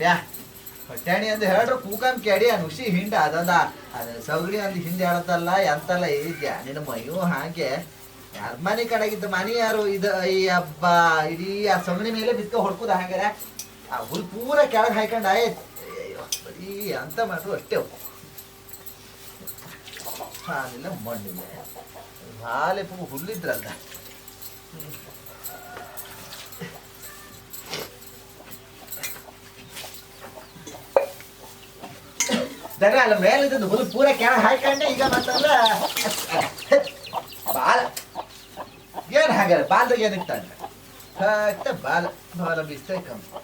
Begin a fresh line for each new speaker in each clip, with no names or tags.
ಬ್ಯಾ ಹೊಟ್ಯಾಣಿ ಅಂತ ಹೇಳ್ರ ಕೂಕಂ ಕೆಡಿ ನುಷಿ ಹಿಂಡ ಅದಂದ. ಅದ ಸಗಡಿ ಅಂದ್ ಹಿಂದೆ ಹೇಳತ್ತಲ್ಲ, ಎಂತಲ್ಲ ಇದ್ಯಾ? ನಿನ್ನ ಮೈಯೂ ಹಾಗೆ. ಯಾರ ಮನೆ ಕಡೆಗಿದ್ದ ಮನೆ ಯಾರು ಇದು ಈ ಹಬ್ಬ, ಇಡೀ ಆ ಸಗಣಿ ಮೇಲೆ ಬಿತ್ಕ ಹೊಡ್ಕುದ ಹಾಗೆ ಆ ಹುಲ್ ಪೂರ ಕೆಳಗೆ ಹಾಕೊಂಡ್ ಆಯ್ತು. ಬರೀ ಅಂತ ಮಾಡ್ರು ಅಷ್ಟೇ ಮಣ್ಣಿಲ್ಲ ಹಾಲೆ ಪೂ ಹುಲ್ಲಿದ್ರಲ್ಲ ದಗ ಅಲ್ಲ ಮೇಲಿದ್ದು ಹುಲ್ಲು ಪೂರ ಕೆಳ ಹಾಕೊಂಡೆ ಈಗ ಮತ್ತಲ್ಲ ಬಾಲ. ಏನ್ ಹಾಗೆ ಬಾಲ್ದಾಗ ಏನಿತ್ತ ಹಾಕ್ತ ಬಾಲ. ಬಾಲ ಬಿಸ್ತೇ ಕಮ್ಮಿ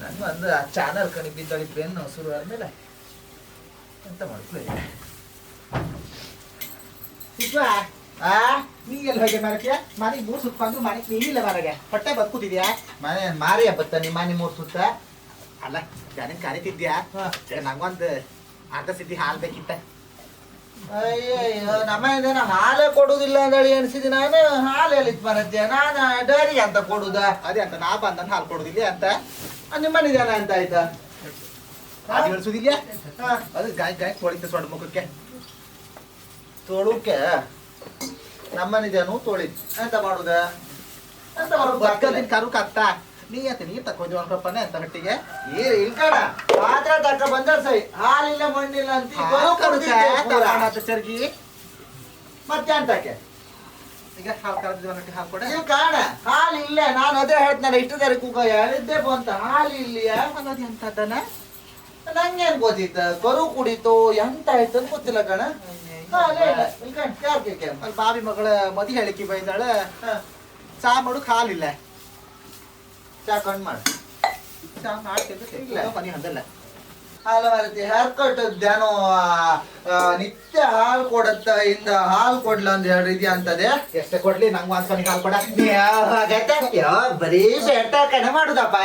ನಾನು ಅಂದ ಆ ಚಾನಲ್ ಕಣಿ ಬಿದ್ದಳಿ ಬೆನ್ನು ಶುರು ಆದ್ಮೇಲೆ ಎಂತ ಮಾಡ್ಕೊಳ್ಳಿ
ಆ? ನೀ ಎಲ್ಲಿ ಹೋಗಿ ಮರಕ್ಕೆ ಮನೆಗೆ ಮೂರು ಸುತ್ಕೊಂಡು ಮನೆಗೆ ನೀನಿಲ್ಲ ಮರಗೆ. ಹೊಟ್ಟೆ ಬದುಕುತ್ತಿದ್ಯಾ
ಮನೆ ಮಾರಿ ಬತ್ತ ನಿಮ್ಮ ಮನೆ ಮೂರು ಸುತ್ತ?
ಅಲ್ಲ ನನಗೆ ಕರಿತಿದ್ಯಾ ನಂಗೊಂದು ಅರ್ಧ ಸಿದ್ಧಿ ಹಾಲು ಬೇಕಿತ್ತ?
ಅಯ್ಯಯ್ಯೋ ನಮ್ಮ ಇದೇನ ಹಾಲೇ ಕೊಡುದಿಲ್ಲ ಅಂತೇಳಿ ಅನ್ಸಿದ್ದೆ ನಾನು. ಹಾಲು ಎಲ್ಲಿತ್ ಬರತ್ತೆ? ನಾನು ಡೈರಿಗೆ ಅಂತ ಕೊಡುದ?
ಅದೇ ಅಂತ ನಾ ಬಂದ ಹಾಲು ಕೊಡುದಿಲ್ಲ ಅಂತ.
ನಿಮ್ಮ ಮನೆ ಜನ ಅಂತ ಆಯ್ತಾ?
ಅದು ಇಳಿಸುದಿಲ್ಲ
ಹಾ.
ಅದು ಗಾಯ ಗಾಯ ತೊಳಿತ ಸೊಡ್ ಮುಖಕ್ಕೆ.
ತೊಳುಕೆ? ನಮ್ಮನೆ ಜನ ತೊಳಿ? ಎಂತ ಮಾಡುದ? ಎಂತ ಮಾಡುದ?
ಕರು ಕತ್ತ. ನೀ ಆತ ನೀ ತಕೊಂಡಿ ಒಂದ್ರಪ್ಪನೆ ಅಂತ ಹೊಟ್ಟಿಗೆ.
ಈ ಇಲ್ಕಡ ಪಾತ್ರ ತಕ್ಕ ಬಂದ್ರೆ ಸೈ. ಹಾಲಿಲ್ಲ ಮಣ್ಣಿಲ್ಲ ಅಂತ
ಹಾಲು
ಪೂರ.
ಕರುಕ ಚರ್ಗಿ
ಮತ್ತೆ ಅಂತಕ್ಕೆ
ಈಗ ಹಾಲು ಕರೆದ ಹೊಟ್ಟೆ ಹಾಲು ಕೊಡ.
ನೀವು ಕಾಣ. ಹಾಲು ಇಲ್ಲ ನಾನು ಅದೇ ಹೇಳ್ತಾನೆ ಇಷ್ಟು ತರ ಕೂಗ ಹೇಳಿದ್ದೆ ಬಂತ ಹಾಲು ಇಲ್ಲ
ಅನ್ನೋದು ಎಂತದನ
ನಂಗೇನ್ ಗೊತ್ತಿತ್ತ? ಕರು ಕುಡಿತು ಎಂತ ಆಯ್ತು ಅಂತ ಗೊತ್ತಿಲ್ಲ ಕಣ.
ಬಾಬಿ ಮಗಳ ಮದಿ ಹೇಳಿಕೆ ಬೈದಾಳ. ಚಾ ಮಾಡು ಹಾಲಿಲ್ಲ.
ಚಾ ಕಣ್ ಮಾಡು.
ಚಾ ಮಾಡ್ತಿದ್ದೆ.
ಇಲ್ಲ.
ಮನೆ ಹಂದಲ್ಲ
ಹಾಲು ಮಾರತಿ ಹೇರ್ ಕಟ್ ಧ್ಯಾನ ನಿತ್ಯ ಹಾಲು ಕೊಡತ್ತ ಇಂದ ಹಾಲು ಕೊಡ್ಲ ಅಂತ ಹೇಳಿ ಇದೆಯಾ ಅಂತದೆ.
ಎಷ್ಟೇ ಕೊಡ್ಲಿ ನಂಗೆ ಒಂದ್ ಹಾಲು ಕೊಡ.
ಬರೀ ಬೆಟ್ಟ ಕಣ ಮಾಡುದಪ್ಪ.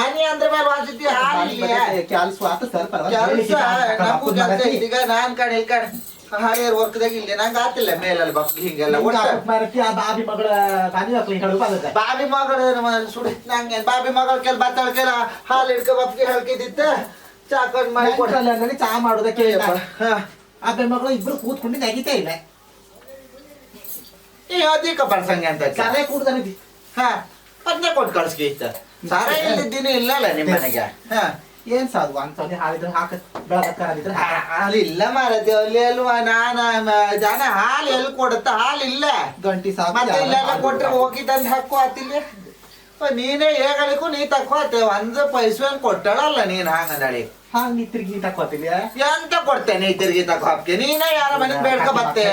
ಮನಿ ಅಂದ್ರ ಮೇಲೆ ವಾಸಿತಿ ಹಾಲು
ಕೆಲಸ ಆತ
ಐತಿ. ಈಗ ನಾನ್ ಕಡೆ ಈ ಕಡೆ ಹಾಯರ್ ವರ್ಕ್ದಾಗ ಇಲ್ಲಿ ನಂಗೆ ಆತಿಲ್ಲ ಮೇಲಲ್ಲಿ ಬಕ್ ಹಿಂಗೆಲ್ಲ ಒಟ್ಟ.
ಮರಕ್ಕೆ ಆ ಬಾಬಿ ಮಗಳ ಹೇಳು ಬಂದದ
ಬಾಬಿ ಮಗಳು ಸುಡಿ ನಂಗೆ ಬಾಬಿ ಮಗಳ ಕೆಲ ಬತ್ತಾಳ ಕೆಲ? ಹಾಲು ಹಿಡ್ಕೊ ಬಪ್ಗೆ ಹೇಳ್ಕಿದ್ದಿತ್ತ ಚಾಕೊಂಡ್ ಮಾಡಿ ಕೊಟ್ಟಲ್ಲ
ಬ್ಯಾಂಕಲ್ಲಿ ಚಾ ಮಾಡೋದಕ್ಕೆ
ಹಾ.
ಆ ಮಗಳು ಇಬ್ರು ಕೂತ್ಕೊಂಡು ನಗಿತಾ ಇಲ್ಲ.
ಈ ಅಧಿಕ ಪರ್ಸಂಗೆ ಅಂತ
ಕರೆ ಕೂಡ್ದಾನಿದ್ದಿ.
ಹಾ ಅದನ್ನೇ ಕೊಟ್ಟು ಕಳ್ಸ್ಕಿ ಇತ್ತ. ಸಾರ ಇಲ್ಲ ಇಲ್ಲಲ್ಲ ನಿಮ್ಮ ಮನೆಗೆ. ಹಾ.
ಏನ್ ಸಾಧು? ಅಂತ ಹಾಲಿದ್ರೆ ಹಾಕ ಬೆಳಗಕ್ಕಾರಿದ್ರೆ
ಹಾಲು ಇಲ್ಲ ಮಾರತಿ ಅಲ್ಲಿ ಅಲ್ವಾ? ನಾನ ಜನ ಹಾಲು ಎಲ್ಲಿ ಕೊಡುತ್ತ? ಹಾಲು ಇಲ್ಲ
ಗಂಟಿ ಸಾಕು
ಇಲ್ಲೆಲ್ಲ ಕೊಟ್ರೆ ಹೋಗಿ ತಂದು ಹಾಕೋ ಆತಿಲ್ಲ ನೀನೇ ಹೇಗಲಿಕ್ಕೂ ನೀ ತಕ್ಕೋತೆ ಒಂದು ಪೈಸೆನ್ ಕೊಟ್ಟಳಲ್ಲ ನೀನ್ ಹಂಗಂದಳಿ
ಹಾಂಗ್ ನೀ ತಿರ್ಗಿ ತಕ್ಕೋತಿದ್ಯ
ಎಂತ ಕೊಡ್ತೇನೆ ನೀ ತಿರ್ಗಿ ತಕೋ ನೀನೇ ಯಾರ ಮನೆಗೆ ಬೇಡ್ಕೊ ಬತ್ತೆ?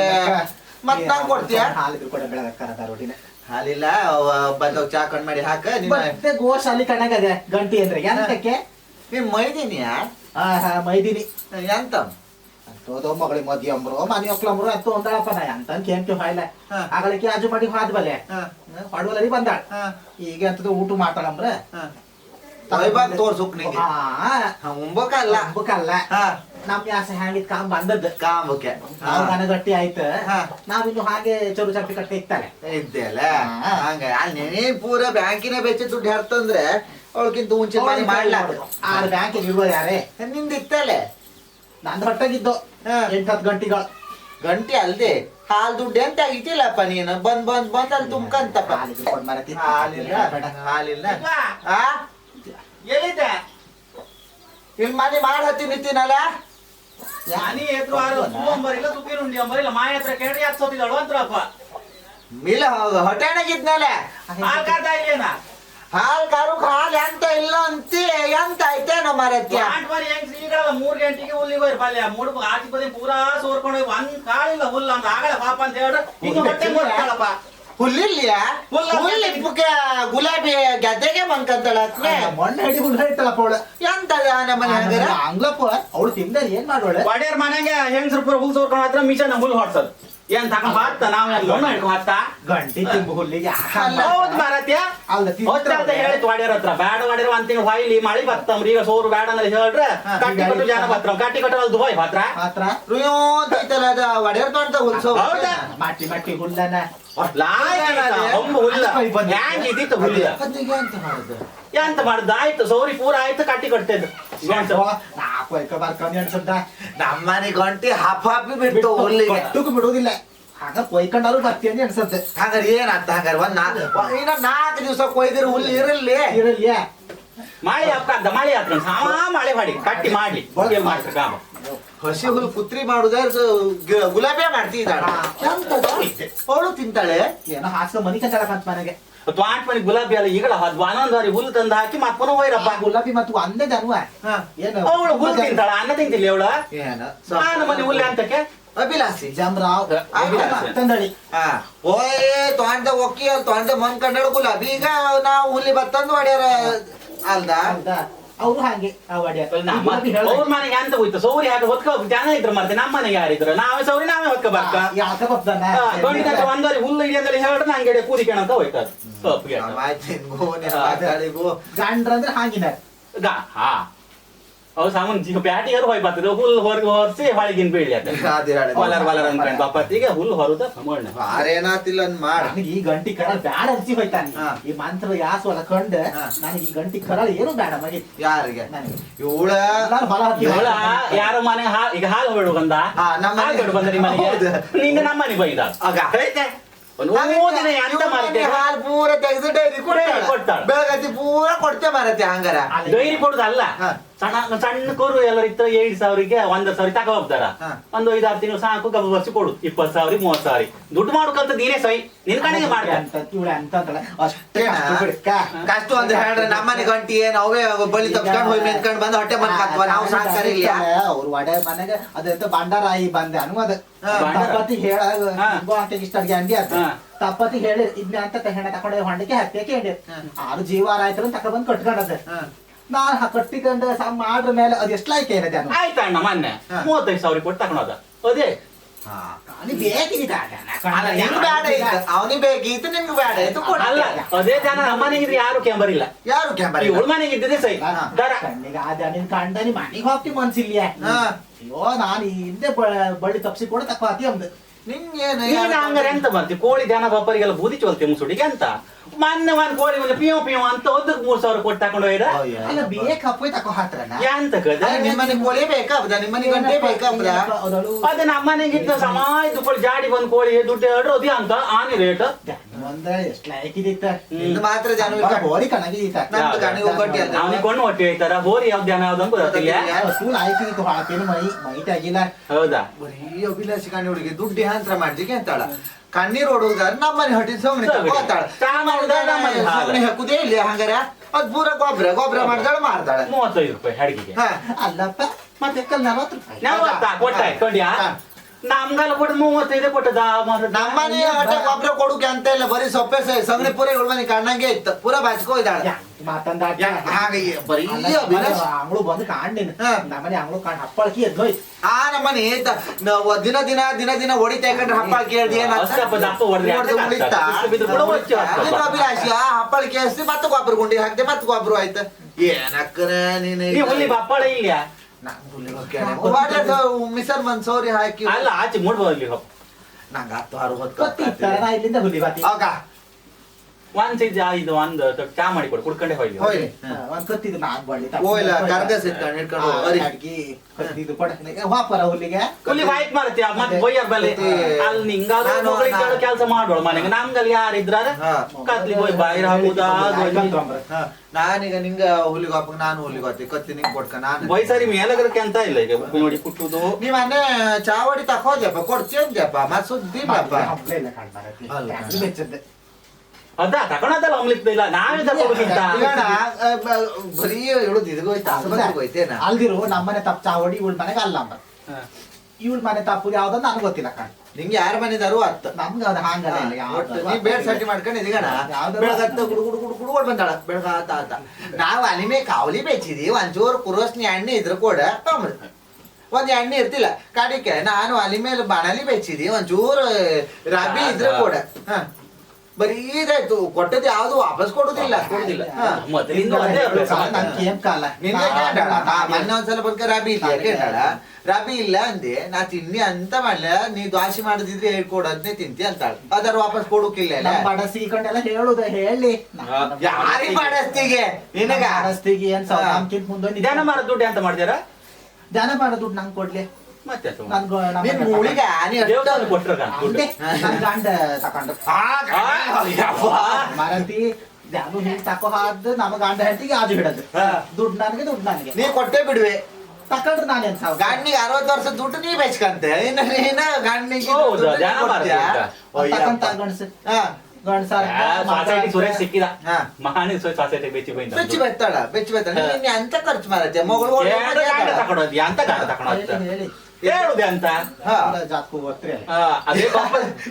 ಮತ್ತ ನಂಗ್ ಕೊಡ್ತೀಯ?
ಹಾಲಿದ್ರು ಕೂಡ ಬೆಳಗಕ್ಕಾರ ರೋಟಿನ.
ಹಾಲಿಲ್ಲ ಬಂದವ್ ಚಾ ಕಣ್ ಮಾಡಿ ಹಾಕ ನಿಮ್ಮ
ಮತ್ತೆ ಗೋಶಾಲಿ ಕಣಗದೆ ಗಂಟಿ ಅಂದ್ರೆ ಎಂತಕ್ಕೆ?
ನೀನ್ ಮೈದಿನಿ
ಆ ಹಾ ಮೈದಿನಿ.
ಎಂತ?
ತೋದೋ ಮಗಳಿ ಮದಿ ಅಂಬ್ರು. ಮನಿ ಒಕ್ಲಂಬ್ರು ಅಂತ ಒಂದಳಪ್ಪ ನಾ ಅಂತ ಕೆಂಪು ಹಾಯ್ಲ.
ಆಗಲಿಕ್ಕೆ
ಅಜು ಆಜು ಮಾಡಿ ಹಾದ್ ಬಲೆ ಹೊಡವಲರಿ ಬಂದಾಳ.
ಹಾ,
ಈಗ ಅಂತದ ಊಟ ಮಾಡ್ತಾಳಂಬ್ರ
ಹಾ. ತೊಯ್ಬಾಗ್ ತೋರ್ಸುಕ್ ನಿಂಗೆ ಉಂಬಕಲ್ಲ.
ಅಂಬಕಲ್ಲ
ಹಾ.
ನಮ್ ಯಾಸೆ ಹ್ಯಾಂಗಿದ್ ಕಾಮ್ ಬಂದದ್ದು.
ಕಾಂಬಕ್ಕೆ
ನಾವು ಗಟ್ಟಿ ಆಯ್ತು.
ಹಾ.
ನಾವಿನ್ನು ಹಾಗೆ ಚರು ಚಪ್ಪಿ ಕಟ್ಟಿ ಇತ್ತಾರೆ
ಇದ್ದೆಲ್ಲ
ಹಾ.
ಹಂಗ. ಅಲ್ಲಿ ನೀನ್ ಪೂರ ಬ್ಯಾಂಕಿನ ಬೆಚ್ಚ ದುಡ್ಡು ಹರ್ತಂದ್ರೆ ಅವಳಕ್ಕಿಂತ ಮುಂಚೆ ಮನೆ ಮಾಡ್ಲಾಕ
ಆ ಬ್ಯಾಂಕಿಗೆ ಇರ್ಬೋದು ಯಾರೇ?
ನಿಂದ ಇತ್ತಲೆ
ನಂದು ಹೊಟ್ಟಗಿದ್ದು
ಹಾ.
ಎಂಟು ಹತ್ತು ಗಂಟೆಗಳು.
ಗಂಟೆ ಅಲ್ದೆ ಹಾಲ್ ದುಡ್ಡು ಅಂತ ಆಗಿತಿಲ್ಲಪ್ಪ ನೀನು? ಬಂದ್ ಬಂದ್ ಬಂದ್ ಅಲ್ಲಿ ತುಂಬ್ಕಂತಪ್ಪ. ಹಾಲಿಲ್ಲ ಹಾಲಿಲ್ಲ.
ಎಲ್ಲಿದ್ದೆ?
ಇಲ್ಲಿ ಮನೆ ಮಾಡಿ ಹತ್ತಿ ನಿಂತೀನಲ್ಲ?
ಯಾನಿ ಎದ್ರು ಆರು ಸುಮ್ಮಂಬರಿಲ್ಲ ಸುತ್ತಿನ ಉಂಡಿ ಅಂಬರಿಲ್ಲ ಮಾಯ ಹತ್ರ ಕೇಳಿ ಯಾಕೆ ಸೋತಿದಳು ಅಂತ್ರಪ್ಪ
ಮಿಲ ಹೊಟ್ಟೆನಾಗಿದ್ನಲ್ಲ
ಹಾಲ್ ಕಾಡ್ತಾ ಇಲ್ಲೇನ
ಹಾಲ್ ಕಾರು ಹಾಲ್ ಎಂತ ಇಲ್ಲ ಅಂತಿ ಎಂತ ಐತೇನೋ ಮರತ್ಯ?
ಆಟ್ ಬರಿ ಹೆಂಗ್ ಮೂರ್ ಗಂಟೆಗೆ ಹುಲ್ಲಿ ಬರ್ ಪಲ್ಯ ಮುಡುಪು ಆಚೆ ಬದಿ ಪೂರಾ ಸೋರ್ಕೊಂಡು ಹೋಗಿ ಒಂದ್ ಕಾಳಿಲ್ಲ ಹುಲ್ಲ ಅಂತ ಆಗಲ್ಲ ಪಾಪ ಅಂತ ಹೇಳ್ರೆ ಹೊಟ್ಟೆ ಹುಲ್ಲ
ಪುಕ್ಕೆ ಗುಲಾಬಿ ಗದ್ದೆಗೆ
ಹಿಡಿ ಅವಳು.
ಎಂತ
ಅಂಗ್ಲಪ್ಪ ಅವಳು. ತಿಂದ ಏನ್ ಮಾಡೋಳೆ
ಒಡೆಯರ್ ಮನೆಗೆ ಹೆಂಗ್ಸ್ರು ಹುಲ್ ಸೋರ್ಕೊಂಡು ಹತ್ರ ಮಿಷನ್ ಹುಲ್ ಹೊಡ್ಸದ್. ಏನ್ ತಗೊಂಡ್ ಹಾಕ್ತ ನಾವ್ ಮಣ್ಣು ಹಿಡ್ಕೊಂಡ್ ಹಾಕ್ತಾ
ಗಂಟಿ ತಿಂಬು ಹುಲ್ಲಿಗೆ
ಹೌದ್ ಮಾರತ್ಯ
ಅಲ್ಲ
ಹೊತ್ತ ಅಂತ ಹೇಳಿತ್ ವಾಡ್ಯರ ಹತ್ರ. ಬ್ಯಾಡ ಮಾಡಿರ ಒಂದ್ ಹೊಯ್ಲಿ ಮಳಿ ಬರ್ತಮ್ರಿ ಈಗ ಸೋರು ಬ್ಯಾಡ ಅಂದ್ರೆ ಹೇಳ್ರೆ ಕಟ್ಟಿ ಕಟ್ಟು ಜನ ಕಟ್ಟಿ ಕಟ್ಟವಲ್ದು ಹೋಯ್ ಹತ್ರ
ಒಡೆಯರ್ ಹುಲ್ಸೋ.
ಹೌದಾ?
ಮಟ್ಟಿ ಮಟ್ಟಿ ಹುಲ್ಲನ.
ಎಂತ ಮಾಡುದು? ಆಯ್ತು ಸೌರಿ ಪೂರ ಆಯ್ತು ಕಟ್ಟಿ ಕೊಡ್ತೇದು
ನಾಲ್ಕು ಐಕ ಅನ್ಸುತ್ತ ಎಣ್ಸದ್ದ
ನಮ್ಮನೆ ಗಂಟೆ ಹಾಪ್ ಹಾಪಿ ಬಿಟ್ಟು ಹುಲ್ಲಿಗೆ
ಕಟ್ಟುಕು ಬಿಡುವುದಿಲ್ಲ ಆಗ ಕೊಯ್ಕೊಂಡಾರು ಬರ್ತೀನಿ ಅನ್ಸತ್ತೆ.
ಹಂಗಾರೆ ಏನಾಗ್ತ ಹಂಗಾರೆ? ಒಂದ್ ನಾ ಒಂದ್ ಇನ್ನ ನಾಲ್ಕು ದಿವಸ ಕೊಯ್ದಿರ ಹುಲ್ಲು ಇರಲಿ.
ಇರಲಿ
ಮಾಡಿ ಅಪ್ಪಾ ಮಳೆ ಮಾಡಿ ಸಮ ಮಳೆ ಮಾಡಿ ಕಟ್ಟಿ ಮಾಡಿ ಕಾಮ?
ಹಸಿ ಹುಲ್ಲು ಪುತ್ರಿ ಮಾಡುದ ಗುಲಾಬಿ ಮಾಡ್ತಿದ್ದಾಳ? ಅವಳು ತಿಂತಾಳೆ.
ಏನೋ ಹಾಸ್ಕ ಮನಿ ಕಂತ ಮನೆಗೆ.
ತ್ವಾಂಟ್ ಮನೆ ಗುಲಾಬಿ ಅಲ್ಲ ಈಗಳ ಹದ್ ವಾನೊಂದ್ ಬಾರಿ ಹುಲ್ಲು ತಂದು ಹಾಕಿ ಮತ್ ಪುನಃ ಹೋಯ್ರಪ್ಪ
ಆ ಗುಲಾಬಿ ಮತ್ತು ಅಂದೆ ಜನ್ವ
ಹಾ.
ಏನು
ಅವಳು ಹುಲ್ಲು ತಿಂತಾಳ ಅನ್ನ ತಿಂತಿಲ್ಲ ಅವಳ
ಏನ
ನಾನು ಮನೆ ಹುಲ್ಲು ಅಂತಕ್ಕೆ
ಅಭಿಲಾಸಿ
ಜಮ್ರಾವ್
ಅಭಿಲಾಷ.
ತಂದಳಿ
ಹಾ ಓಯ್ ತೊಂಡ ಒಕ್ಕಿ ಅಲ್ಲಿ ತೊಂಡ ಮನ್ ಕಂಡಳು ಗುಲಾಬಿ ಈಗ ನಾವು ಹುಲ್ಲಿ ಬತ್ತಂದು ಹೊಡ್ಯಾರ ಅಲ್ದ
ಹೌದಾ ಅವ್ರು ಹಾಗೆ
ಅವ್ರ ಮನೆಗೆ ಅಂತ ಹೋಯ್ತು. ಸೌರಿ ಹಾಗೆ ಹೊತ್ಕ ಜನ ಇದ್ರು ಮತ್ತೆ ನಮ್ಮ ಮನೆಗೆ ಯಾರಿದ್ರು? ನಾವೇ ಸೌರಿ ನಾವೇ ಹೊತ್ಕ ಬರ್ಕ?
ಯಾಕ ಬರ್ತಾನ?
ಒಂದರಿ ಹುಲ್ಲು ಹಿಡಿಯಂದ್ರೆ ಹೇಳಿ ನಂಗೆ ಕೂಲಿ ಅಂತ
ಹೋಯ್ತಾರೆ ಮಾತಾಡಿಗೂ.
ಗಂಡ್ರಂದ್ರೆ ಹಾಗಿನ.
ಗಾ ಹಾ. ಅವು ಸಾಮಾನ್ ಜೀವ ಬ್ಯಾಟಿಗಾರು ಹೋಯ್ ಬರ್ತದೆ. ಹುಲ್ ಹೊರಗೆ ಹೊರಸಿ ಹೊಳಗಿನ ಬೀಳಿ. ವಲರ್ ವಲರ್ ಅನ್ಕೊಂಡು ಬಪ್ಪತ್ತಿಗೆ ಹುಲ್ಲು ಹೊರದ ಮಣ್ಣು
ಬಾರೇನಾತಿಲ್ಲ ಅನ್ ಮಾಡ.
ಈ ಗಂಟಿ ಕರಳ ಬ್ಯಾಡ ಹಚ್ಚಿ ಹೋಯ್ತಾನೆ. ಈ ಮಂತ್ರ ಯಾಸು ಅಲ್ಲ ಕಂಡ. ನನಗೆ ಈ ಗಂಟಿ ಕರಳ ಏನು ಬೇಡ ಮಗಿ.
ಯಾರಿಗೆ? ಇವಳ?
ಹೊಲ
ಇವಳ? ಯಾರ ಮನೆ ಹಾ ಈಗ ಹಾಲು ಹೊರಡು ಬಂದ? ಹಾಲು
ಮನೆ-
ಹೊರಡು ಬಂದ ನಿಮ್ಮ ಮನೆಗೆ ನಿನ್ನ ನಮ್ಮ ಮನೆಗೆ ಬೈದ
ಆಗ.
ಮಾಡ್ತೆ
ಹಾಲು ಪೂರ ತೆಗೆದು ಡೈರಿ
ಕೊಡ್ತಾಳೆ.
ಬೆಳಗತಿ ಪೂರ ಕೊಡ್ತೇವೆ ಮಾರತ್ತೆ ಹಂಗಾರ.
ಡೈರಿ ಕೊಡುದಲ್ಲ. ಸಣ್ಣ ಸಣ್ಣ ಕೂರು ಎಲ್ಲರ ಇತ್ತು ಏಳು ಸಾವಿರಕ್ಕೆ ಒಂದ್ ಸಾವಿರ ತಕ ಹೋಗ್ತಾರ. ಒಂದು ಐದಾರು ತಿಂಗಳು ಸಾಕು ಕಬ್ಬು ಬರ್ಸಿ ಕೊಡು ಇಪ್ಪತ್ ಸಾವಿರ ಮೂವತ್ ಸಾವಿರ ದುಡ್ಡು ಮಾಡ್ಕಂತ ನೀನೇ ಸೈ ನಿನ್ ಕಡೆಗೆ?
ಕಷ್ಟ.
ಅಂದ್ರೆ ಹೇಳ್ರೆ ನಮ್ಮನೆ ಗಂಟಿ ಏನ್ ಅವೇ ಬಲಿ ತಪ್ಸ್ಕೊಂಡು ಹೋಗಿ ನಿಂತ್ಕೊಂಡು ಬಂದು ಹೊಟ್ಟೆ ಬಂದ್ಕತ್ವ ನಾವು ಸಾಕಾರಿಲ್ಲ
ಅವ್ರ ಒಡೆ ಮನೆಗೆ ಅದೆಂತ ಬಂಡಾರಾಯಿ ಬಂದೆ ಅನ್ನುವುದು
ಹಾ.
ತಪ್ಪತಿ ಹೇಳ. ಇಷ್ಟ ಅಡ್ಗೆ ಅಂಡಿ ಆತ
ಹಾ.
ತಪ್ಪತಿ ಹೇಳಿ ಇದ್ನ ಅಂತ ಹೆಣ ತಕೊಂಡೆ ಹೊಂಡಕ್ಕೆ ಹತ್ತಿಯಕ್ಕೆ ಹೇಳಿ. ಆರು ಜೀವಾರ ಆಯ್ತು ತಕೊಂಡ್ ಬಂದು ಕಟ್ಕೊಂಡದೆ. ನಾನ್ ಕಟ್ಟಿಕೊಂಡ ಸಮ ಮಾಡ್ರ ಮೇಲೆ ಅದು ಎಷ್ಟು ಲಾಯ್ಕೆ ಏನದೆ ಆಯ್ತ
ಅಣ್ಣ ಮೊನ್ನೆ.
ಹಾ.
ಮೂವತ್ತೈದು ಸಾವಿರ ಕೊಟ್ಟು ತಕೊಂಡೋದ ಅದೇ.
ಅಲ್ಲಿ ಬೇಕಿದ್ದ
ಅಲ್ಲ ನಿಂಗ್ ಬೇಡ ಇತ್ತು ಅವನಿಗೆ ಬೇಕಿತ್ತು ನಿಮ್ಗೆ ಬೇಡ ಇತ್ತು ಕೊಡ.
ಅದೇ ಜನ ನಮ್ಮ ಮನೆಗಿದ್ರೆ ಯಾರು ಕ್ಯಾಂಬರಿಲ್ಲ
ಯಾರು ಕ್ಯಾಂಬರ್
ಇವಳ ಮನೆಗೆ ಇದ್ದಿದೆ ಸೈ ದರ.
ಕಣ್ಣಿಗೆ ಆದ ನಿನ್ ಕಂಡ ನಿನ್ ಮನೆಗೆ ಹೋಗ್ತಿ ಮನ್ಸಿಲ್ಲ
ಹಾ.
ಅಯ್ಯೋ ನಾನು ಈ ಹಿಂದೆ ಬ- ಬಳ್ಳಿ ತಪ್ಸಿ ಕೂಡ ತಕ್ಕ ಅಂದ್
ನಿಂಗೇನು
ನೀನ್ ಹಂಗಾರೆ ಎಂತ ಬರ್ತಿ ಕೋಳಿ ಜನ ಬಾಪರಿಗೆಲ್ಲ ಬೂದಿ ಚೋಲ್ತಿ ಮುಸುಡಿಗೆ ಅಂತ? ಮೊನ್ನೆ ಒಂದು ಕೋಳಿ ಒಂದು ಪಿಯೋ ಪಿಯೋ ಅಂತ ಒಂದಕ್ಕೆ ಮೂರ್ ಸಾವಿರ ಕೊಟ್ಟು ತಕೊಂಡು ಹೋಯ್ರ
ಅಲ್ಲ ತಕೋ ಹಾತ್ರನ
ಕದ?
ನಿಮ್ಮನೆ ಕೋಳಿ ಬೇಕಾಗ್ದ? ನಿಮ್ಮನೆ ಗಂಟೆ ಬೇಕಾಗ್ದ?
ಅದು ಕೋಳಿ ಜಾಡಿ ಬಂದ್ ಕೋಳಿ ದುಡ್ಡು ಹೇಳ್ರು ಅದೇ ಅಂತ? ಆನೆ ರೇಟ್?
ಮಾತ್ರ ಜನ
ಹೋರಿ
ಕೊಂಡು ಹೊಟ್ಟೆ ಹೋಯ್ತಾರ ಹೋರಿ ಯಾವ್ದು ಜನ ಯಾವ್ದು ಅಂತ ಗೊತ್ತಿಲ್ಲ.
ಸ್ಕೂಲ್ ಆಯ್ಕಿದಿತ್ತು ಹಾಕೇನು ಮೈ ಮೈಟ್ ಆಗಿಲ್ಲ.
ಹೌದಾ?
ಬರೀ ಅಭಿಲಾಷಿ ಕಾಣಿ ಹುಡುಗಿ ದುಡ್ಡು ಹ್ಯಾಂತ್ರ ಮಾಡ್ಲಿಕ್ಕೆ ಅಂತಾಳ. ಕಣ್ಣೀರ್ ಹೊಡುವುದಾರ ನಮ್ಮ ಮನೆ ಸೋಮನಿ
ಸೋಮನಿ.
ಸೋಮನಿ ಹಾಕುದೇ ಇಲ್ಲ ಹಂಗಾರ ಅದ್ ಪೂರ ಗೊಬ್ಬರ ಗೊಬ್ಬರ. ಮಾಡ್ದಾಳ ಮಾರ್ದಾಳ.
ಮೂವತ್ತೈದು ರೂಪಾಯಿ ಅಡಿಗೆಗೆ.
ಅಲ್ಲಪ್ಪ ಮತ್ತೆ ನಲವತ್ತು ರೂಪಾಯಿ
ನಮ್ಗೆಲ್ಲ ಕೊಟ್ಟು ಮೂವತ್ತೈದು ಕೊಟ್ಟದ
ನಮ್ಮನೆ ಹೊಟ್ಟೆ ಗೊಬ್ಬರ ಕೊಡುಕೆ ಅಂತ ಇಲ್ಲ ಬರೀ ಸೊಪ್ಪೆ ಸಗಣಿ ಪೂರ ಏಳು ಮನೆ ಕಣ್ಣಂಗೆ ಇತ್ತು. ಪೂರ ಬಾಚ್ಕೋ ಇದ್ದಾಳೆ.
ಮಾತಂದ
ಹಾಗೆ ಬರೀ ಅಭಿಲಾಷ್
ಅಂಗಳು ಬಂದು. ನಮ್ಮನೆ ಅಂಗಳು ಕಾಣ್ ಹಪ್ಪಳಕಿ
ಆ ನಮ್ಮನೆ ತ- ನಾವು ದಿನ ದಿನ ದಿನ ದಿನ ಹೊಡಿತಾ ಇಕೊಂಡ್ರೆ ಹಪ್ಪ ಕೇಳ್ದಿ
ಅಷ್ಟಪ್ಪ ದಪ್ಪ ಹೊಡ್ದ್ರೆ
ಹೊಡ್ದು
ಅಷ್ಟೇ
ಉಳಿತಾ?
ಆಗ್ತದೆ. ಬಿದ್ದು ಕೂಡ ಒಚ್ಚು ಆಗ್ತದೆ.
ಏನು ಅಭಿಲಾಷಿ ಹಪ್ಪಳ ಮತ್ತೆ ಗೊಬ್ಬರ ಗುಂಡಿ ಹಾಕ್ದೆ ಮತ್ತೆ ಗೊಬ್ಬರ ಆಯ್ತು. ಏನಕ್ಕರ ನೀನು
ಬಪ್ಪಳ ಇಲ್ಲ
ಮಿಸರ್ ಮನ್ಸೋರಿ ಹಾಕಿ.
ಅಲ್ಲ ಆಚೆ ಮೂಡ್ ಹೋಗ್.
ನಂಗೆ ಹತ್ತು
ನಾ ಇಲ್ಲಿಂದ ಹುಲಿ ಬಾತಿ.
ಒಂದ್ ಸೈಜ್ ಇದು ಒಂದ್ ಚಾ ಮಾಡಿ ಕೊಡು ಕುಡ್ಕೊಂಡೆ ಹೋಗಿ
ಹೋಯ್ಲಿ
ಒಂದ್ ಕತ್ತಿದ್ದು ನಾನ್ ಬಳ್ಳಿ
ಹೋಯ್ಲ ಕರ್ಗಸ್ ಇಟ್ಕೊಂಡು ಇಟ್ಕೊಂಡು ಅರಿ
ಅಡ್ಗಿ ಕತ್ತಿದ್ದು ಕೊಡ ವಾಪರ ಹುಲ್ಲಿಗೆ
ಹುಲಿ ವಾಯ್ಟ್ ಮಾಡ್ತೀಯ ಮತ್ತೆ ಬೊಯ್ಯರ್ ಬಲ್ಲಿ
ಮತ್ತೆ
ಅಲ್ಲಿ ನಿಂಗಾದ್ರೂ ಕೆಲಸ ಮಾಡೋಳು ಮನೆಗೆ ನಮ್ಗಲ್ಲಿ ಯಾರು ಇದ್ರ
ಹಾ.
ಕತ್ಲಿ ಹೋಯ್ ಬಾಯಿರ ಹಾಕುದಾ
ನಾನೀಗ ನಿಂಗ ಹುಲಿಗೆ ಹಾಪ ನಾನು ಹುಲಿಗೆ ಹೋಗ್ತಿ ಕತ್ತಿ ನಿಂಗೆ ಕೊಡ್ಕ ನಾನು
ಬೈಸರಿ ಮೇಲಗರಕ್ಕೆ ಅಂತ ಇಲ್ಲ ಈಗ ನೋಡಿ ಕುಟ್ಟುದು
ನೀವ್ ಚಾವಡಿ ಚಾವಡಿ ತಕೋದ್ಯಪ್ಪ ಕೊಡ್ತೀಯಪ್ಪ ಮತ್ತೆ ಸುದ್ದಿ ಇಲ್ಲಪ್ಪ ಅಲ್ಲ.
ಅದ ತಕೊಂಡದಲ್ಲ ಅಮ್ಲಿಕ್ ಇಲ್ಲ ನಾವೇ
ಬ- ಬರೀ ಹೇಳುದು ಇದಗೋಯ್ತು ಹೋಯ್ತೇನ
ಅಲ್ದಿರು ನಮ್ಮನೆ ತಪ್ಪು ಚಾವಡಿ ಇವಳ ಮನೆಗೆ ಅಲ್ಲ ಅಂಬ ಇವಳ ಮನೆ ತಪ್ಪು ಯಾವ್ದು ನನಗೆ ಗೊತ್ತಿಲ್ಲ ಕಣ್.
ನಿಂಗೆ ಯಾರ ಮನೆದಾರು ಅರ್ಥ.
ನಮ್ಗೆ ಅದು ಹಾಂಗಲ್ಲ ಇಲ್ಲ
ನೀ ಬೇಡ್ ಸಟ್ಟಿ ಮಾಡ್ಕೊಂಡು ಇದೀಗಣ.
ಯಾವ್ದು?
ಬೆಳಗತ್ತ ಗುಡು ಗುಡು ಗುಡು ಗುಡು ಬಂದಾಳ. ಬೆಳಗಾತ ಆತ ನಾವು ಅಲಿಮೆ ಕಾವಲಿ ಬೇಚಿದಿ ಒಂಚೂರು ಕುರೋಸ್ನಿ ಎಣ್ಣೆ ಇದ್ರ ಕೂಡ ತೊಂಬ್ರಿ ಒಂದ್ ಎಣ್ಣೆ ಇರ್ತಿಲ್ಲ ಕಾಡಿಕೆ. ನಾನು ಅಲಿ ಮೇಲೆ ಬಾಣಲಿ ಬೇಚಿದಿ ಒಂಚೂರು ರಾಬಿ ಇದ್ರ ಕೂಡ. ಹ. ಬರೀ ಇದಾಯ್ತು. ಕೊಟ್ಟದ್ದು ಯಾವ್ದು ವಾಪಸ್ ಕೊಡುದಿಲ್ಲ
ಕೊಡುದಿಲ್ಲ.
ಹಾ.
ಮೊದಲಿಂದ ಒಂದೇ ಅಭ್ಯಾಸ.
ನನ್ ಕೇಮ್ ಕಾಲ
ನಿನ್ನೆ ಕೇಳ್ತಾಳ. ಆ, ಮೊನ್ನೆ ಒಂದ್ಸಲ ಬಂದ್ಕ ರಾಬಿ ಇಲ್ಲ ಕೇಳ್ತಾಳ ರಾಬಿ ಇಲ್ಲ ಅಂದೆ. ನಾ ತಿನ್ನಿ ಅಂತ ಮಾಡ್ಲ. ನೀ ದ್ವಾಸಿ ಮಾಡದಿದ್ರೆ ಹೇಳ್ಕೊಡ ಅಂತ ತಿಂತಿ ಅಂತಾಳ. ಅದರ ವಾಪಸ್ ಕೊಡುಕಿಲ್ಲ
ನಮ್ ಬಡಸ್ತಿಕೊಂಡೆಲ್ಲ ಹೇಳುದ ಹೇಳಿ.
ಯಾರಿ ಮಾಡಸ್ತಿಗೆ ನಿನಗ?
ಬಡಸ್ತಿಗೆ ಏನ್
ಹಾ.
ನಮ್ಕಿಂತ ಮುಂದೆ
ಧ್ಯಾನ ಮಾಡೋ ದುಡ್ಡು ಅಂತ ಮಾಡ್ತೀರಾ?
ಧ್ಯಾನ ಮಾಡೋ ದುಡ್ಡು ನಂಗೆ ಕೊಡ್ಲಿ.
ಮತ್ತೆ ಅದು.
ನನ್ ಆನೆ
ನಿನ್ ಮೂಳಿಗ? ನೀ ಅಷ್ಟ-
ದೇವಸ್ಥಾನ ಕೊಟ್ರ ದುಡ್ಡು
ಅಂದೆ, ನನ್ ಗಂಡ ತಕೊಂಡು
ಆ, ಯವ್ವ.
ಮರತಿ ಹಿಂಗ್ ತಕೋ ಹಾದ್ ನಮ್ಮ ಗಂಡ ಹೆಂಡತಿಗೆ ಅದು ಹಿಡದು.
ಹಾ.
ದುಡ್ಡು ನನಗೆ ದುಡ್ಡು ನನಗೆ.
ನೀ ಕೊಟ್ಟೆ ಬಿಡುವೆ.
ತಕೊಂಡ್ರೆ ನಾನೇನ್ ಸಾವು
ಗಂಡಿಗೆ ಅರವತ್ತು ವರ್ಷ ದುಡ್ಡು ನೀ ಬೆಚ್ಕಂತೆ ಇನ್ನ ನೀನ ಗಂಡಿಗೆ
ಹೌದಾ?
ದುಡ್ಡು ನೀ
ಧ್ಯಾನ
ಕೊಡ್ತೀಯಾ?
ಮಾಡ್ತೀಯ?
ತಕೊಂತ ಗಂಡಸ.
ಹಾ,
ಗಂಡಸ
ಸೊಸೈಟಿ ಸುರೇಶ್ ಸಿಕ್ಕಿದ?
ಹಾ.
ಮಹಾನಿ ಸೊಸೈಟಿ ಬೆಚ್ಚಿ ಬಂದ
ಬೆಚ್ಚಿ ಬೆತ್ತಾಳ ಬೆಚ್ಚಿ ಬೆತ್ತಾಳ ನೀನ್ ಎಂತ ಖರ್ಚು ಮಾಡತ್ತೆ. ಮಗಳು ಒಳ್ಳೆ
ಗಾಂಡ ಅಂತ ಗಾಂಡ
ಹೇಳಿ.
ಹೇಳುದೆ ಅಂತ.
ಜಾತ್ಕು ಗೊತ್ತರಿ
ಆ, ಅದೇ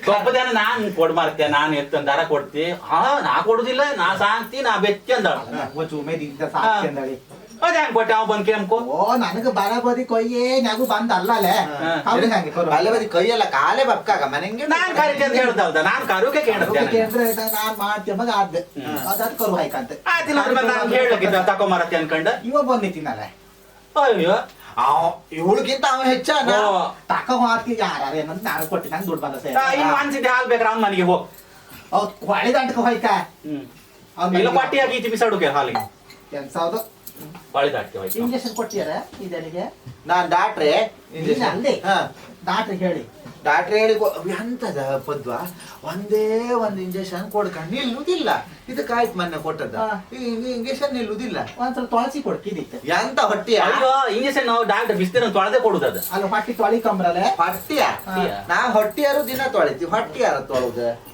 ಕೊಪ್ಪದೇನ ನಾನ್ ಕೊಡ್ ಮಾಡ್ತೇನೆ ನಾನ್ ಎತ್ತ ದಾರ ಕೊಡ್ತಿ. ಹಾ ನಾ ಕೊಡುದಿಲ್ಲ ನಾ ಸಾಂಗ್ತಿ ನಾ ಬೆಚ್ಚಿ ಅಂದ
ಒಂಚು ಉಮೇದಿಂದ ಸಾಕ್ಷಿ ಅಂದಳಿ.
ಅದೇ ಹಂಗ್ ಕೊಟ್ಟೆ ಅವ ಬಂದ್
ಓ ನನಗೆ ಬರ ಬದಿ ಕೊಯ್ಯೇ ನಗು ಬಂದ ಅಲ್ಲಲೇ
ಹಾ.
ಅವ್ರಿಗೆ ಹಂಗೆ ಕೊರು
ಅಲ್ಲೇ ಬದಿ ಕೈಯೆಲ್ಲ ಕಾಲೇ ಬಕ್ಕಾಗ ಮನೆಗೆ
ನಾನ್ ಕರಿತೆ ಅಂತ ಹೇಳ್ದಲ್ದ ನಾನ್ ಕರುಗೆ ಕೇಳಿದ್ದೆ
ಕೇಂದ್ರ ನಾನ್ ಮಾಡ್ತೀಯ ಮಗ ಆದ್ದೆ. ಅದಾದ ಕರು ಹಾಯ್ಕಂತೆ.
ಆಯ್ತಿಲ್ಲ ಅಂದ್ರೆ ನಾನು ಹೇಳಕ್ಕಿದ್ದ ಅನ್ಕಂಡ.
ಇವ ಬಂದಿತ್ತಿನಲ್ಲ
ಅಯ್ಯೋ.
ಇವಳಿಗಿಂತ ಅವ ಹೆಚ್ಚಾನ
ಓ,
ತಕ ಹಾಕಿ ಯಾರು ಏನಂತ ನಾನು ಕೊಟ್ಟಿ ನಂಗೆ ದುಡ್ಡು ಬಂದ
ಆ, ಇನ್ನು ಅನ್ಸಿದ್ದೆ ಹಾಲ್ ಬೇಕಾರೆ ಅವ್ನ ಮನೆಗೆ ಹೋಗ್
ಅವ್ ಕೊಳೆ ದಂಟಕ ಹೋಯ್ತ.
ಹ್ಮ್.
ಅವ್ನ
ಇಲ್ಲ ಪಟ್ಟಿಯಾಗಿ ಈಚೆ ಬಿಸಾಡುಕೆ ಹಾಲಿಗೆ.
ಕೆಲ್ಸ ಹೌದು.
ಹೊಳಿ ದಾಟ್ಕೆ ಹೋಯ್ತು.
ಇಂಜೆಕ್ಷನ್ ಕೊಟ್ಟಿಯಾರ ಇದನಿಗೆ
ನಾನು ಡಾಕ್ಟ್ರೆ.
ಇಂಜೆಕ್ಷನ್ ಅಲ್ಲಿ.
ಹಾ.
ಡಾಕ್ಟ್ರ್ ಹೇಳಿ.
ಡಾಕ್ಟ್ರ್ ಹೇಳಿ ಕೊ- ಎಂತದ ಪದ್ವ. ಒಂದೇ ಒಂದು ಇಂಜೆಕ್ಷನ್ ಕೊಡ್ಕೊಂಡು ನಿಲ್ಲುದಿಲ್ಲ. ಇದಕ್ಕಾಯ್ತು ಮೊನ್ನೆ ಕೊಟ್ಟದ್ದ. ಈ ಇಂಜೆಕ್ಷನ್ ನಿಲ್ಲುದಿಲ್ಲ.
ಒಂದ್ಸಲ ತೊಳಸಿ ಕೊಡ್ತಿದ್ದೆ
ಎಂತ ಹೊಟ್ಟಿ
ಅಯ್ಯೋ ಇಂಜೆಕ್ಷನ್ ನಾವು ಡಾಕ್ಟರ್ ಬಿಸ್ತಿನ ತೊಳೆದೇ ಕೊಡುದದ ಅದು.
ಅಲ್ಲಿ ಹೊಟ್ಟಿ ತೊಳಿ ಕಂಬ್ರಲ್ಲ
ಹೊಟ್ಟಿಯ. ನಾ ಹೊಟ್ಟಿಯಾರು ದಿನ ತೊಳಿತಿ ಹೊಟ್ಟಿಯಾರ ತೊಳುದು.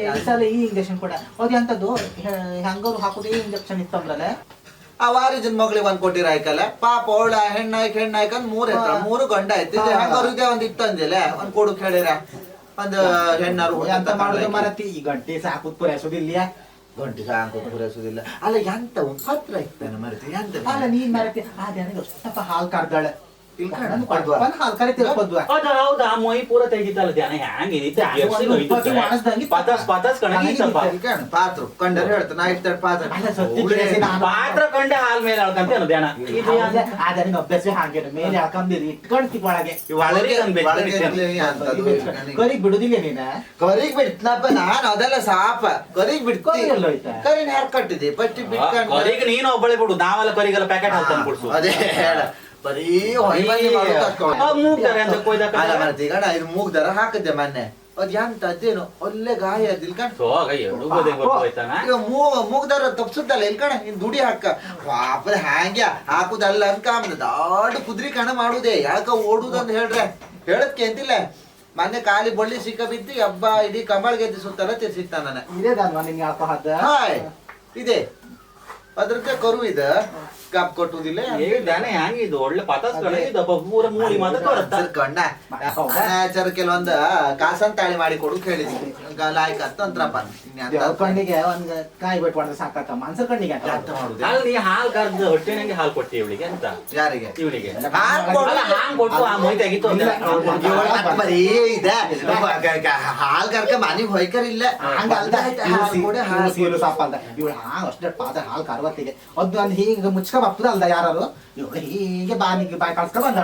ಈ ಸಲ ಈ ಇಂಜೆಕ್ಷನ್ ಕೊಡ. ಅದು ಎಂತದ್ದು ಹಂಗರು ಹಾಕುದೇ ಇಂಜೆಕ್ಷನ್ ಇತ್ತಂಬ್ರಲೆ?
ಆ ವಾರಿಜನ್ ಮಗಳಿಗೆ ಒಂದ್ ಕೊಟ್ಟಿರ ಆಯ್ಕಲ್ಲ? ಪಾಪ ಅವಳ ಹೆಣ್ಣಾಯ್ಕ ಹೆಣ್ಣಾಯ್ಕ ಅಂದ್ ಮೂರ್ ಎತ್ತ
ಹಾ.
ಮೂರು ಗಂಡ ಐತಿ ಇದು ಒಂದ್ ಇತ್ತಂದಿಲ್ಲ ಒಂದ್ ಕೊಡು ಕೇಳಿರ. ಒಂದ್ ಹೆಣ್ಣಾರು
ಎಂತ ಮಾಡುದು ಮರತಿ? ಈ ಗಂಟೆ ಸಾಕು ಪೂರೈಸೋದಿಲ್ಲ
ಗಂಟೆ ಸಾಕು ಪೂರೈಸೋದಿಲ್ಲ ಅಲ್ಲ ಎಂತ ಒಂದ್ ಪತ್ರ ಇತ್ತಾನೆ ಮರತಿ? ಎಂತ?
ಅಲ್ಲ ನೀನ್ ಮರತಿ. ಸ್ವಲ್ಪ ಹಾಲ್ ಕರ್ದಾಳೆ.
ಹೌದಾ ಮೊಯ್ ಪೂರ ತೆಗಿತಲ್ಲ ಧ್ಯಾನ. ಪತಾಸ್ ಪತಾಸ್
ಪಾತ್ರ ಕಂಡರೆ ಹೇಳ್ತಾನೆ ನಾ ಪಾತ್ರ.
ಪಾತ್ರ. ಕಂಡ ಹಾಲ್ ಮೇಲೆ ಅಳ್ಕಂತ ಧ್ಯಾನ.
ಅಭ್ಯಾಸ ಹಾಗೆ ಮೇಲೆ ಹಾಕಂದಿರಿ ಇಟ್ಕೊಂಡ್ತಿ ಒಳಗೆ. ಕರಿಗ್ ಬಿಡುದಿಲ್ಲ ನೀನ.
ಕರಿಗ್ ಬಿಡ್ತನಪ್ಪ ನಾನು ಅದೆಲ್ಲ ಸಾಪ. ಕರಿಗ್
ಬಿಡ್ಕೊಂಡಿಲ್ಲ?
ಕರಿನ ಯಾರು ಕಟ್ಟಿದೆ ಪಟ್ಟಿ ಬಿಟ್ಕೊಂಡು
ಕರಿಗೆ ನೀನು ಒಬ್ಬಳೆ ಬಿಡು. ನಾವೆಲ್ಲ ಕರಿಗೆಲ್ಲ ಪ್ಯಾಕೆಟ್ ಹಾಕ್ತಾನೆ ಬಿಡ್ಸು
ಅದೇ ಹೇಳ. ಬರೀ
ಅಂತ
ಮರತಿ ಗಣ ಇದು ಮೂಗ್ದಾರ ಹಾಕಿದ್ದೆ ಮೊನ್ನೆ. ಅದ್ ಎಂತ ಅದೇನು ಒಳ್ಳೆ ಗಾಯ ಅದ್ ಇಲ್ಕಂಡ್ ಮೂಗ್ ಮೂಗ್ದಾರ ತಪ್ಸುತ್ತಲ್ಲ ಇಲ್ಕಣ? ಇನ್ ದುಡಿ ಹಾಕ. ವಾಪಸ್ ಹ್ಯಾಂಗ್ಯ ಹಾಕುದಲ್ಲ ಅನ್ಕಾಮದ ದೊಡ್ಡ ಕುದ್ರಿ ಕಣ ಮಾಡುದೆ. ಯಾಕ ಓಡುದಂತ ಹೇಳ್ರೆ? ಹೇಳದ್ಕೆ ಅಂತಿಲ್ಲ. ಮೊನ್ನೆ ಕಾಲಿ ಬಳ್ಳಿ ಸಿಕ್ಕ ಬಿದ್ದು ಹಬ್ಬ ಇಡೀ ಕಂಬಳ ಗೆದ್ದು ಸುತ್ತಲ್ಲ ತಿರ್ಸಿತ್ತ ನನ್ನ
ಇದೇ
ಇದೆ. ಅದ್ರದ್ದೇ ಕರು ಇದ. ಕಾಪ್ ಕೊಟ್ಟುದಿಲ್ಲ.
ಹೇಳಿದಾನೆ ಹ್ಯಾಂಗ ಇದು? ಒಳ್ಳೆ ಪಾತಾಸ್ ಪೂರ ಮೂಳಿ ಮಾತ್ರ ತೋರತ್ತ
ಕಣ್ಣ. ಆಚಾರ ಕೆಲವೊಂದ ಕಾಸನ್ ತಾಳಿ ಮಾಡಿ ಕೊಡು ಕೇಳಿದ್ವಿ ಲಾಯ್ಕ
ದೇವ್ರ ಕಣ್ಣಿಗೆ ಒಂದ್ ಕಾಯಿ ಬಿಟ್ಟು ಮಾಡಿದ್ರೆ ಸಾಕತ್ತ ಮನ್ಸ ಕಣ್ಣಿಗೆ
ಅರ್ಥ ಮಾಡುದು
ಅಲ್ಲಿ ನೀ ಹಾಲ್ ಕರ್ದ ಹೊಟ್ಟೆನಂಗೆ ಹಾಲ್ ಕೊಟ್ಟಿ ಇವಳಿಗೆ ಅಂತ.
ಯಾರಿಗೆ?
ಇವಳಿಗೆ.
ಹಾಲ್
ಕೊಟ್ಟು ಆ ಮೊಯ್ ತೆಗಿತು
ಬರೀ ಇದ. ಹಾಲ್ ಕರ್ಕ ಮನಿಗ್ ಹೊಯ್ಕರ್ ಇಲ್ಲ
ಹಂಗ ಅಲ್ದ
ಹಾಲ್ ಕೊಡೆ ಹಾಲ್
ಸಾಪ ಅಂತ. ಇವಳು ಹಾಂಗ್ ಅಷ್ಟೇ ಪಾದ ಹಾಲ್ ಕರ್ವತ್ತಿಗೆ. ಅದು ಹೀಗೆ ಮುಚ್ಕ ಬರ್ತದ ಅಲ್ದ ಯಾರು ಇವಳು ಹೀಗೆ ಬಾನಿಗೆ ಬಾಯಿ ಕಳ್ಸ್ಕೊಂಡ್ ಬಂದ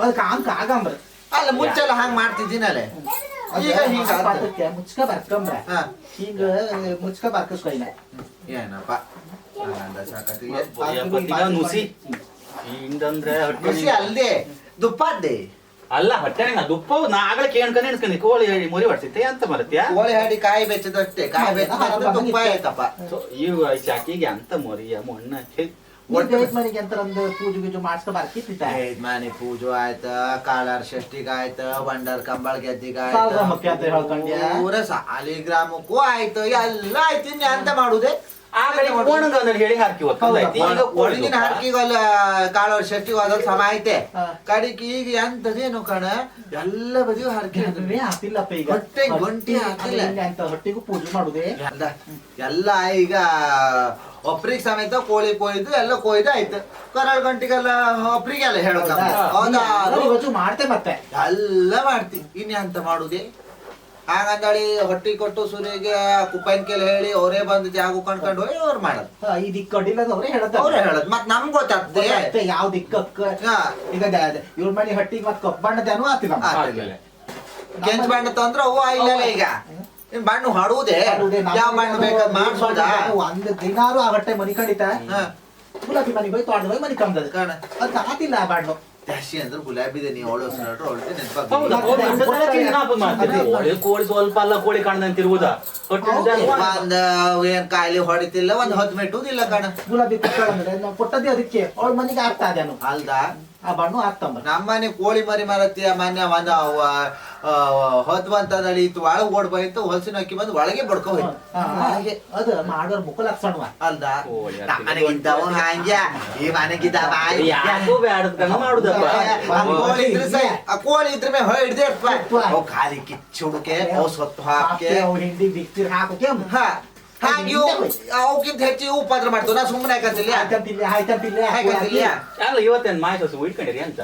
ಅದ್ ಕಾಮ್ ಕಾಗಂಬ್ರ
ಅಲ್ಲ ಮುಂಚೆಲ್ಲ ಹಂಗ ಮಾಡ್ತಿದ್ದೀನಲ್ಲ ಈಗ ಹಿಂಗ ಆತು.
ಮುಚ್ಕ ಬರ್ಕೊಂಬ್ರ. ಹಿಂಗ ಮುಚ್ಕ ಬರ್ಕಸ್ಕೊಯ್ಲ
ಏನಪ್ಪ?
ನುಸಿ. ಹೊಟ್ಟೆ
ಖುಷಿ ಅಲ್ದೆ ದುಪ್ಪದ್ದೆ.
ಅಲ್ಲ ಹೊಟ್ಟೆ ದುಪ್ಪ ನಾ ಆಗಲೇ ಕೇಳ್ಕೊಂಡು ಎಣಿಸ್ಕೊಂಡು ಕೋಳಿ ಮುರಿ ಹೊಡ್ಸಿತ್ತೆ ಅಂತ ಬರತ್ಯಾ
ಕೋಳಿ ಹಾಡಿ ಕಾಯಿ ಬೆಚ್ಚದಷ್ಟೇ. ಕಾಯಿ ಬೆಚ್ಚ ತುಪ್ಪ ಆಯ್ತಪ್ಪ.
ಇವ್ ಚಾಕಿಗೆ ಅಂತ ಮೊರಿಯ ಮಣ್ಣ ಛೆ.
ಮನೆಗೆ ಅಂತ ಒಂದು ಪೂಜೆ ಗೀಜು ಮಾಡ್ಸ್ಕೊ ಬರ್ಕಿತ್ತ
ಮನೆ ಪೂಜೆ ಆಯ್ತ ಕಾಳಾರ್ ಷಷ್ಟಿಗ ಆಯ್ತ ಬಂಡರ್ ಕಂಬಳ ಗೆದ್ದಿಗ
ಅಂತ ಹೇಳ್ಕೊಂಡ್ಯಾ?
ಪೂರ ಸಾಲಿಗ್ರಾಮಕ್ಕೂ ಆಯ್ತು ಎಲ್ಲ ಆಯ್ತು ಇನ್ನ ಎಂತ
ಕೋಣಂಗ ಅಂದ್ರೆ ಹೇಳಿ ಹಾಕಿ ಹೋಗ್ತೈತಿ ಈಗ
ಒಣಗಿನ
ಕೋಳಿಗೆ
ಹರಕಿಗಲ್ಲ ಕಾಳವ್ರ ಶೆಟ್ಟಿಗೆ ಸಮ ಐತೆ. ಕಡಿಗೆ ಈಗ ಎಂತದೇನು ಕಣ ಎಲ್ಲ ಬದಿಯೂ ಹರಕೆ
ಅದುವೇ ಹಾಕಿಲ್ಲಪ್ಪ ಈಗ.
ಹೊಟ್ಟೆ ಗಂಟಿ ಹಾಕಿಲ್ಲ.
ಅಂತ ಹೊಟ್ಟಿಗೂ ಪೂಜೆ ಮಾಡುದೇ?
ಎಲ್ಲ ಎಲ್ಲ ಈಗ ಒಬ್ರಿಗೆ ಸಮೇತ ಕೋಳಿ ಕೊಯ್ದು ಎಲ್ಲ ಕೊಯ್ದು ಆಯ್ತು. ಕರಾಳ ಗಂಟಿಗೆಲ್ಲ ಒಬ್ರಿಗೆಲ್ಲ
ಇವತ್ತು ಮಾಡ್ತೆ ಮತ್ತೆ.
ಎಲ್ಲ ಮಾಡ್ತಿ ಇನ್ಯಂತ ಮಾಡುದೆ? ಹಾಗಂದಳಿ ಹೊಟ್ಟಿ ಕೊಟ್ಟು ಸೂರ್ಯಗೆ ಕುಪ್ಪನ್ ಕೇಳಿ ಹೇಳಿ ಅವರೇ ಬಂದು ಜಾಗ ಕಣ್ಕೊಂಡು ಹೋಗಿ ಅವ್ರು ಮಾಡೋದು.
ಹಾ, ಈ ದಿಕ್ಕು ಅಡ್ಡಿಲ್ಲದ ಅವ್ರೇ ಹೇಳದ.
ಅವ್ರೇ ಹೇಳೋದು. ಮತ್ ನಮ್ಗ್ ಗೊತ್ತಾಗ್ತದೆ.
ಯಾವ ದಿಕ್ಕಕ್ಕ?
ಹಾ.
ಈಗ ಇವ್ರ ಮನೆ ಹಟ್ಟಿಗೆ ಮತ್ ಕಪ್ಪು ಬಣ್ಣದೇನು ಆತಿಲ್ಲ.
ಕೆಂಚ್ ಬಣ್ಣ ತಂದ್ರ ಅವು ಇಲ್ಲ ಈಗ. ಬಣ್ಣ ಹೊಡುವುದೇ ಯಾವ ಬಣ್ಣ ಬೇಕಾದ್ ಮಾಡಿಸೋದ
ಒಂದ್ ದಿನಾರು ಆ ಹೊಟ್ಟೆ ಮನಿ ಕಡಿತ. ಗುಲಾಬಿ ಮನಿ ಹೋಗಿ ತೋಟದ ಮನಿ ಕಂಬದ
ಕಾಣ.
ಅದ್ ಆತಿಲ್ಲ ಆ ಬಾಡ್ಲು
ಜಾಸ್ತಿ ಅಂದ್ರೆ ಗುಲಾಬಿದೆ ನೀವು ಅವಳು
ಹೌದಾ? ಕೋಳಿ ಕೋಳಿ ಸ್ವಲ್ಪ ಅಲ್ಲ ಕೋಳಿ ಇರುವುದಾ? ಹೊಟ್ಟೆ.
ಒಂದ್ ಏನ್ ಕಾಯಿಲೆ ಹೊಡಿತಿಲ್ಲ ಒಂದ್ ಹೊತ್ತು ಮೆಟ್ಟುದಿಲ್ಲ ಕಣ.
ಗುಲಾಬಿ ಕೊಟ್ಟಳ ಅಂದ್ರೆ ನಾವು ಕೊಟ್ಟದ್ದೇ ಅದಕ್ಕೆ ಅವಳ ಮನೆಗೆ ಆಗ್ತಾ ಇದೆ
ಅಲ್ದಾ?
ಆ ಬಣ್ಣು ಆಗ್ತಂಬ.
ನಮ್ಮನೆ ಕೋಳಿ ಮರಿ ಮರತಿಯ ಮನೆ ಒಂದ್ ಹೊತ್ ಬಂತಂದಳಿ ಇತ್ತು ಒಳಗ್ ಓಡ್ ಬಂತು ಹೊಲಸಿನ ಅಕ್ಕಿ ಬಂದು ಒಳಗೆ ಬಡ್ಕೊ ಹೋಯ್ತು. ಹಾಗೆ.
ಅದು ಮಾಡೋರ್ ಮುಖ ಲಕ್ಷಣ
ಅಲ್ದಾ? ನಮ್ಮನೆಗಿದ್ದವ ಈ ಮನೆಗಿದ್ದವ
ಯಾಕೋ ಬ್ಯಾಡದ್ ಮಾಡುದಪ್ಪ?
ಆ ಕೋಳಿ ಇದ್ರೆ ಸೈ ಆ ಕೋಳಿ ಇದ್ರ ಮೇಲೆ ಹಿಡ್ದೆ. ಅವ್ ಖಾಲಿ ಅವ್ ಸೊತ್ತು ಹಾಕಿ.
ಅವ್ ಹಿಂಡಿ ಬಿಕ್ತಿರ್ ಹಾಕೋಕೆ.
ಹಾ. ಹಾಗೆ ಅವಕ್ಕಿಂತ ಹೆಚ್ಚು ಉಪದ್ರ ಮಾಡ್ತು ನಾ ಸುಮ್ಮನೆ ಹಾಕಂತಿಲ್ಲ
ಆಯ್ತಂತಿಲ್ಲ ಆಯ್ತಂತಿಲ್ಲ
ಹಾಕತ್ತಿಲ್ಲ
ಅಲ್ಲ ಇವತ್ತೇನ್ ಮಾಯ ಸೊಸು ಇಟ್ಕೊಂಡಿರಿ ಅಂತ?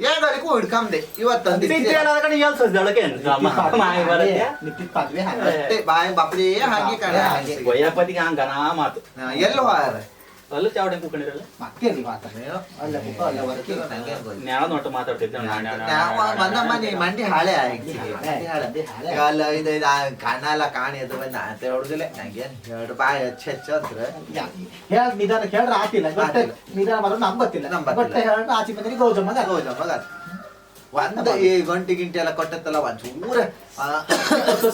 ಯಾಗಳಿಗೂ ಹಿಡ್ಕಂದೆ ಇವತ್ತಂದಿ
ಎಲ್ಸದೊಳಗೆ ಮಾಯ ಬರತ್ತೆ.
ನಿಂತಿದ್ ಪದ್ವೆ ಹಾಗೆ.
ಅಷ್ಟೇ ಬಾಯಿ ಬಪ್ರಿ ಹಾಗೆ ಕಣ.
ಹಾಗೆ.
ಗೊಯ್ಯಪ್ಪತಿಗೆ ಹಂಗ ನಾ ಮಾತು
ಎಲ್ಲೋ
ಅಲ್ಲ ಚಾವಡೆ ಕೂಕೊಂಡಿರಲ್ಲ
ಮತ್ತೆ ಅಲ್ಲಿ ಮಾತಾಡ ಅಲ್ಲ ಮುಖ ಅಲ್ಲ ಹೊರಗೆ
ನ್ಯಾಳ ನೋಟ ಮಾತಾಡ್ತಿದ್ದೆ
ಮನೆ ಮಂಡಿ ಹಾಳೆ ಆಗಿ
ಹಾಳೆ, ಮಂಡಿ ಹಾಳೆ.
ಇದು ಇದು ಕಾಣಿ ಅದು ಬಂದ. ಅಂತ ಹೊಡ್ದಿಲ್ಲ ನಂಗೆ ಎರಡು ಬಾಯಿ ಹೆಚ್ಚು ಹಚ್ಚ ಹತ್ರ
ಹೇಳ ನಿಧಾನ ಕೇಳ್ರ ಆತಿಲ್ಲ. ನಿಧಾನ ಮಾಡೋದು ನಂಬತ್ತಿಲ್ಲ
ನಂಬತ್ತಿಲ್ಲ.
ಹೇಳ್ರ ಆಚೆ ಬಂದ್ರೆ
ಗೌಜಮ್ಮ ಗೌಜಮ್ಮ ಒಂದ್ ಈ ಗಂಟೆ ಗಿಂಟೆ ಎಲ್ಲ ಕೊಟ್ಟತ್ತಲ್ಲ
ಒಂಚೂರ.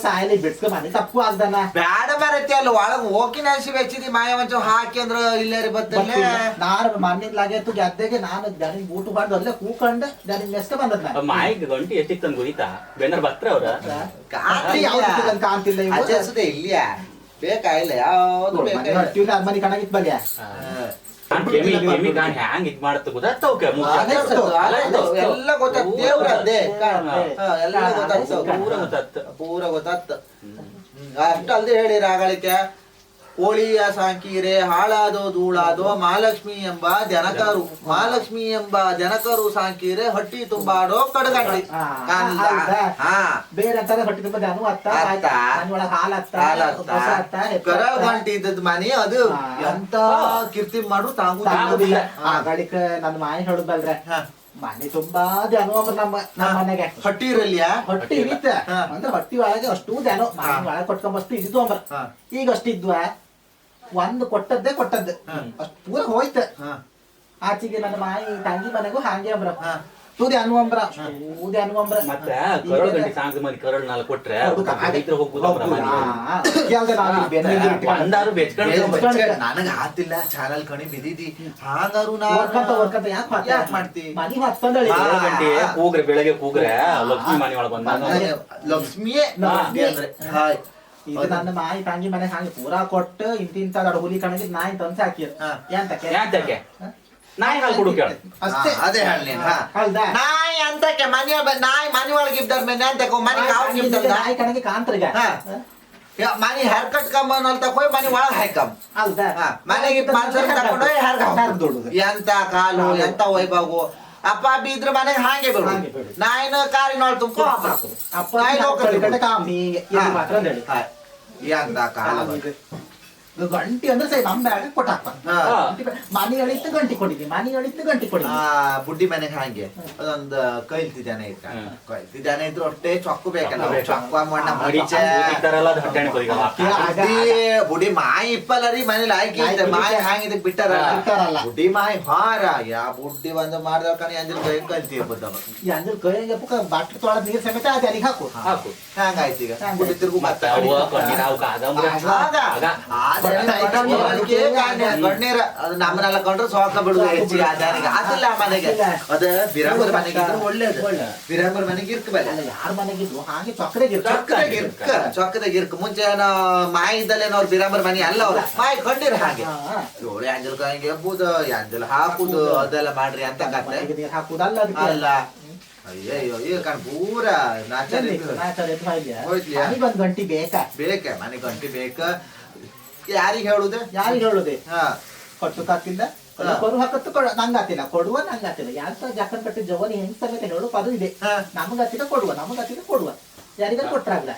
ಸಾಯಲಿ ಬಿಡ್ಸ್ಕೊ ಮನೆ ತಪ್ಪು ಆಗ್ದಾನ
ಬ್ಯಾಡ ಬರತ್ತೆ ಅಲ್ಲ ಒಳಗ್ ಹೋಗಿ ಹಸಿ ಬೆಚ್ಚಿದಿ ಮಾಯ ಒಂಚೂರು ಹಾಕಿ ಅಂದ್ರ ಇಲ್ಲೇರಿ ಬತ್ತಲ್ಲೇ.
ನಾನು. ಮಣ್ಣಿನ್ಲಾಗೆ ತು ಗೆದ್ದೆಗೆ ನಾನು ದನಿಗ್ ಊಟ ಮಾಡ್ದು ಅಲ್ಲೇ ಕೂಕಂಡೆ ದನಿಗ್ ನೆಸ್ಕ ಬಂದದ್ ನಾನು.
ಮಾಯಿಗೆ ಗಂಟಿ ಎಷ್ಟಿಕ್ ತಂದು ಗೊಯ್ತಾ ಬೆನ್ನರ್ ಬತ್ರ ಅವ್ರ?
ಕಾಂತಿ ಯಾವ್ದು ಸಿಗಲ್ಲ ಕಾಣ್ತಿಲ್ಲ ಇವು.
ಅಜ್ಜಸುದೇ ಇಲ್ಲಿಯ ಬೇಕಾ ಇಲ್ಲ ಯಾವ್ದು
ನೋಡು,
ಬೇಕಾ
ಮನೆ ಕಣಗಿತ್ ಬಲ್ಯ
ಹ್ಯಾಂಗ್ ಇದ್ ಮಾಡತ್ತ?
ಎಲ್ಲ ಗೊತ್ತಾತ್ ದೇವ್ರ ಅದೇ ಎಲ್ಲ ಗೊತ್ತಾತ್
ಪೂರ ಗೊತ್ತಾತ್
ಅಷ್ಟ ಅಲ್ದೆ ಹೇಳಿ ರಾಗಳಿಕೆ ಕೋಳಿಯ ಸಾಂಕೀರೆ ಹಾಳಾದೋ ಧೂಳಾದೋ ಮಹಾಲಕ್ಷ್ಮಿ ಎಂಬ ಜನಕರು ಮಹಾಲಕ್ಷ್ಮಿ ಎಂಬ ಜನಕರು ಸಾಂಕೀರೆ ಹಟ್ಟಿ ತುಂಬಾಡೋ ಕಡಗಂಡಿ.
ಬೇರೆ ತರ ಹೊಟ್ಟೆ ತುಂಬ
ಕರ ಮನೆ ಅದು. ಎಂತ ಕೀರ್ತಿ ಮಾಡು ತಾಂಗು.
ಆ ನನ್ನ ಮಾಯ ಹೇಳುದಲ್ರೆ. ಮನೆ ತುಂಬಾ ಧ್ಯಾನ ನಮ್ಮ ನಮ್ಮ ಮನೆಗೆ.
ಹೊಟ್ಟಿ ಇರಲಿಯ
ಹೊಟ್ಟಿ ಇರುತ್ತೆ. ಅಂದ್ರೆ ಹೊಟ್ಟಿ ಒಳಗೆ ಅಷ್ಟು ಧ್ಯಾನ ಮನೆ
ಕೊಟ್ಕೊಂಡ್
ಒಳಗೆ ಕೊಟ್ಕೊಂಬಷ್ಟು ಇದ್ದು
ಅಂದ್ರೆ.
ಈಗ ಅಷ್ಟಿದ್ವ ಒಂದು ಕೊಟ್ಟದ್ದೇ ಕೊಟ್ಟದ್ದು. ಅಷ್ಟು ಪೂರ ಹೋಯ್ತ.
ಹಾ.
ಆಚೆಗೆ ನನ್ನ ಮಾಯಿ ತಂಗಿ ಮನೆಗೂ ಹಾಗೆ ಅಂಬ್ರ.
ಹಾ.
ತೂದಿ ಅನು ಅಂಬ್ರ. ತೂದಿ ಅನು ಅಂಬ್ರ.
ಮತ್ತೆ ಕರಳು ಗಂಟಿ ಸಾಂಗ್ ಕರಳು ಕೊಟ್ರೆ ಹೋಗ್ಬೋದು
ನನಗ ಆತಿಲ್ಲ ಚಾನಲ್ ಕಣಿ ಬಿದ್ದಿದ್ದಿ ಹಾಗಾರು ನಾ
ವರ್ಕಂತ ವರ್ಕಂತ ಯಾಕೆ
ಯಾಕ್ ಮಾಡ್ತಿ?
ಮನಿ ಹೊತ್ಕೊಂಡಳಿ
ಹಾ.
ಕರಳು ಗಂಟಿ ಕೂಗ್ರೆ ಬೆಳಗ್ಗೆ ಕೂಗ್ರೆ ಲಕ್ಷ್ಮಿ ಮನೆ
ಬಂದ ಲಕ್ಷ್ಮಿಯೇ. ಲಕ್ಷ್ಮಿ ಅಂದ್ರೆ. ಹಾಯ್.
ಈಗ ನನ್ನ ಮಾಯಿ ತಂಗಿ ಮನೆ ಹಾಗೆ ಪೂರಾ ಕೊಟ್ಟು ಇಂತಿಂತ ಇಂತ ದೊಡ್ಡ ಹುಲಿ ಕಣಗಿದ್ ನಾಯಿ ತಂದು ಹಾಕಿರ್. ಎಂತಕ್ಕೆ
ಯಾತಕ್ಕೆ ನಾಯಿ ಹಾಲು ಕೊಡು ಕೇಳ
ಅಷ್ಟೇ
ಅದೇ ಹೇಳಿ ನಾಯಿ ಅಂತಕ್ಕೆ ಮನೆ ನಾಯಿ ಮನೆ ಒಳಗೆ ಇದ್ದಾರ ಮೇಲೆ ಅಂತಕ್ಕೆ ಮನೆ ಕಾವು
ನಾಯಿ ಕಣಗೆ ಕಾಂತ್ರಿಗ.
ಮನೆ ಹೆರ್ ಕಟ್ಕೊಂಬ ಅಂತ ಹೋಗಿ ಮನೆ ಒಳಗೆ
ಹಾಕಂ
ಹಾ, ಮನೆಗೆ ತಗೊಂಡು
ಹರ್ದೊಡುದು.
ಎಂತ ಕಾಲು ಎಂತ ವೈಭವ ಅಪ್ಪ ಅಬ್ಬಿ ಇದ್ರ ಮನೆಗೆ ಹಾಗೆ ಬಿಡು
ಬಿಡು.
ನಾಯಿನ ಕಾರಿನೊಳಗೆ ತುಂಬ್ಕೊ
ಅಪ್ಪ
ನಾಯಿ
ಕಡೆ ಕಾಮಿ ಮಾತ್ರ ಹೇಳಿ
ಹಾಯ್. ಎಂತ ಕಾಲ
ಇದು ಗಂಟಿ ಅಂದ್ರೆ ಸೈ ನಮ್ ಬ್ಯಾಗ್ ಕೊಟ್ಟಾಕ
ಹಾ.
ಮನಿ ಎಳಿತ್ತು ಗಂಟಿ ಕೊಡಿ ಗಂಟಿ
ಆ ಬುಡ್ಡಿ ಮನೆಗೆ ಹಾಗೆ. ಅದೊಂದು ಜನ ಇತ್ತ?
ಕೈಲ್ತಿ
ಜನ ಇದ್ರು ಅಷ್ಟೇ ಚೊಕ್ಕು ಬೇಕಲ್ಲ
ಚೊಕ್ಕು
ಮಣ್ಣ ಮಡಿಚೆ ಬುಡಿ ಮಾಯಿ ಇಪ್ಪಲ್ಲ ರೀ ಮನೇಲಿ ಇದೆ ಮಾಯಿ ಹಾಂಗಿದ್ ಬಿಟ್ಟಾರ?
ಬಿಟ್ಟಾರಲ್ಲ.
ಬುಡ್ಡಿ ಮಾಯಿ ಹಾರ ಯಾ ಬುಡ್ಡಿ ಬಂದು ಮಾಡ್ದವ ಕಣಿ ಅಂದ್ರ ಕೈ ಕಲ್ತಿ ಬದ್ದವ
ಈ ಅಂದ್ರೆ ಕೈಗೆ ಪುಕ್ಕ ಬಾಟ್ಲಿ ತೊಳೆದ ನೀರ್ ಸಮೇತ ಅದೇ ಅಲ್ಲಿಗೆ ಹಾಕು.
ಹಾಕು.
ಹಂಗಾಯ್ತು ಈಗ. ಬುಡ್ಡಿ ತಿರುಗು
ಮತ್ತೆ ಕಣ್ಣೀರ್
ಅದು ನಮ್ಮನೆಲ್ಲ ಕೊಂಡ್ರೆ ಸೋಕ ಬಿಡುದು ಹೆಚ್ಚಿಗೆ ಆಚಾರಿಗೆ ಅದಿಲ್ಲ ಮನೆಗೆ. ಅದ ಬಿರಾಮರ್ ಮನೆಗೆ ಒಳ್ಳೇದು. ಮನೆಗೆ
ಯಾರ ಹಾಗೆ ಚೊಕ್ಕಡೆಗೆ
ಚೊಕ್ಕದಾಗ ಇರ್ಕ. ಚೊಕ್ಕದಾಗ ಇರ್ಕ. ಮುಂಚೆ ಮಾಯಿ ಇದ್ದಲ್ಲೇನೋ ಅವ್ರ ಬಿರಾಮರ್ ಮನೆ ಅಲ್ಲ ಅವ್ರ. ಮಾಯಿ ಕಂಡಿರ ಹಾಗೆ. ಏಳು ಅಂಜಲ್ ಕಾಯಿಗೆ ಎಬ್ಬುದು ಅಂಜಲ್ ಹಾಕುದು ಅದೆಲ್ಲ ಮಾಡ್ರಿ ಅಂತ ಕತೆ.
ಹಾಕುದಲ್ಲ ಅಯ್ಯೋ
ಅಲ್ಲ ಅಯ್ಯಯ್ಯೋ ಈಗ ಕಣ್ ಪೂರ ನಾಚಾರ
ಗಂಟಿ ಬೇಕಾ?
ಬೇಕ ಮನೆ ಗಂಟಿ ಬೇಕ? ಯಾರಿಗೆ ಹೇಳುದು?
ಯಾರಿಗೆ ಹೇಳುದೆ?
ಹಾ.
ಕೊಟ್ಟು ಕಾತಿಲ್ಲ
ಕೊರು
ಕೊಡು ಹಾಕತ್ತು ಕೊಡ. ನಂಗಾತಿಲ್ಲ. ಕೊಡುವ ನಂಗಾತಿಲ್ಲ. ಯಾರ ಜಾಕನ್ ಕಟ್ಟಿ ಜವನಿ ಹೆಂಗ್ ಸಮೇತ ಹೇಳು ಪದ ಇದೆ.
ಹಾ.
ನಮಗತ್ತಿದ ಕೊಡುವ ನಮಗತ್ತಿದ ಕೊಡುವ. ಯಾರಿಗ ಕೊಟ್ರಾಗ್ಲ?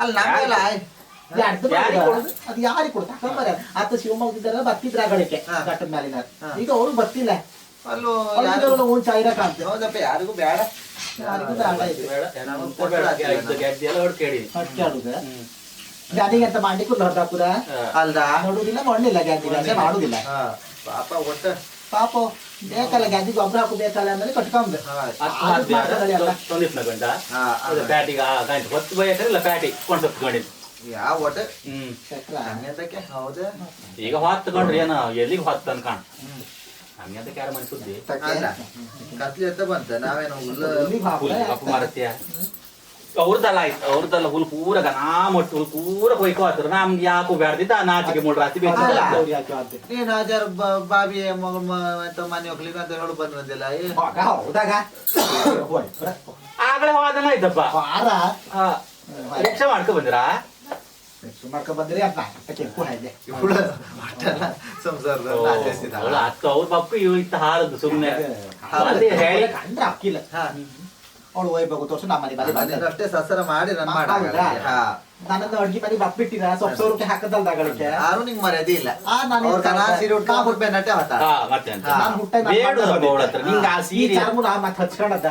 ಅಲ್ಲ ನಮಗಲ್ಲ?
ಅದು ಯಾರಿಗೆ ಕೊಡು ತಕೊಂಬರ ಆತ ಶಿವಮೊಗ್ಗದಿದ್ದಾರ ಬರ್ತಿದ್ರ ಆ ಕಟ್ಟದ ಮೇಲಿನ. ಈಗ ಅವ್ರು ಬರ್ತಿಲ್ಲ.
ಅಲ್ಲೂ
ಅವ್ರಿಗೆಲ್ಲ ಒಂದ್ ಸಾವಿರ ಕಾಣ್ತೆ.
ಹೌದಪ್ಪ ಯಾರಿಗೂ ಬೇಡ.
ಯಾರಿಗೂ ಬೇಡ. ಇದು.
ಬೇಡ, ನಾನು
ಗಾದಿಗೆ ಅಂತ ಮಾಡ್ಲಿಕ್ಕೆ ಹೊರದಾಪುರ?
ಹಾ.
ಅಲ್ದ?
ನೋಡುದಿಲ್ಲ ಮಣ್ಣಿಲ್ಲ ಗ್ಯಾದಿಗೆ ಅಂತ ಮಾಡುದಿಲ್ಲ.
ಪಾಪ ಒಟ್ಟ
ಪಾಪ ಬೇಕಲ್ಲ ಗ್ಯಾದಿ ಗೊಬ್ಬರ ಹಾಕು ಬೇಕಲ್ಲ ಅಂದ್ರೆ.
ತೊಂದಿತ್ನ ಗಂಟ ಹೊತ್ತು ಗಂಡಿದ್ದು
ಯಾವ ಒಟ್ಟು
ಹ್ಮ್.
ಹಂಗಂತಕ್ಕೆ ಹೌದಾ.
ಈಗ ಹೊತ್ತು ಕೊಂಡ್ರಿ ಏನು ಎಲ್ಲಿಗೆ ಹೊತ್ತು ಅನ್ಕಾಣ್ ಹಂಗೆ ಅಂತ ಕ್ಯಾರ ಮನೆ ಸುದ್ದಿ
ಕತ್ಲಿ ಎತ್ತ ಬಂತ ನಾವೇನು ಹುಲ್ಲು
ಹಾಕ್ದ?
ಹುಲ್ ಅಪ್ಪ ಮಾರತ್ಯ ಅವ್ರದ್ದಲ್ಲ ಆಯ್ತು. ಅವ್ರದ್ದಲ್ಲ ಹುಲ್ ಪೂರ ಗನಾ ಮಟ್ಟು ಹುಲ್ ಪೂರ ಕೊಯ್ಕೋ ಆತರ. ನಮ್ಗೆ ಯಾಕೋ ಬ್ಯಾಡ್ದಿದ್ದ ನಾಚಿಗೆ ಮೂಡ್ ರಾತ್ರಿ. ಬೇಕಿಲ್ಲ.
ನೀನ್ ಹಾಜಾರ ಬಾಬಿ ಮಗ ಮನೆ ಹೋಗ್ಲಿಕ್ಕೆ ಅಂತ ಹೇಳು ಬಂದ್ ಬಂದಿಲ್ಲ
ಹೌದಾಗ.
ಆಗಲೇ ಹೋದನ ಇದ್ದಪ್ಪ.
ವಾರ.
ಹಾ. ರಿಕ್ಷಾ ಮಾಡ್ಕೊ ಬಂದಿರಾ? ಅಕ್ಕ ಅವ್ರ ಇವ್ ಇತ್ತ ಸುಮ್ನೆ.
ಅಕ್ಕಿಲ್ಲ.
ಹಾ.
ಅವಳು ಹೋಯ್ಬೇಕು ತೋರ್ಸು ನಮ್ಮ ಮನೆ
ನೀನು ಅಷ್ಟೇ ಸಸರ ಮಾಡಿ ನನ್ ಮಾಡ
ಹೌದಾ? ನನ್ನದು ಅಡ್ಗೆ ಮನೆ ಬಪ್ಪಿಟ್ಟಿರ ಸೊಪ್ಪು ಸೌರಕ್ಕೆ ಹಾಕದಲ್ದ ಅಗಳಿಗೆ
ಯಾರು ನಿಂಗ್ ಮರ್ಯಾದೆ ಇಲ್ಲ.
ಆ ನಾನು
ಉಟ್ಕೊಂಡು ಹುಡ್ಬೆ ನಟೆ ಹೊತ್ತ
ಹಾ ಮತ್ತೆ ಅಂತ
ನಾನು ಹುಟ್ಟ
ನಿಂಗ ಆ ಸೀರೆ
ಚರ್ಮು ನಾ ಮತ್ ಹಚ್ಕೊಂಡದ.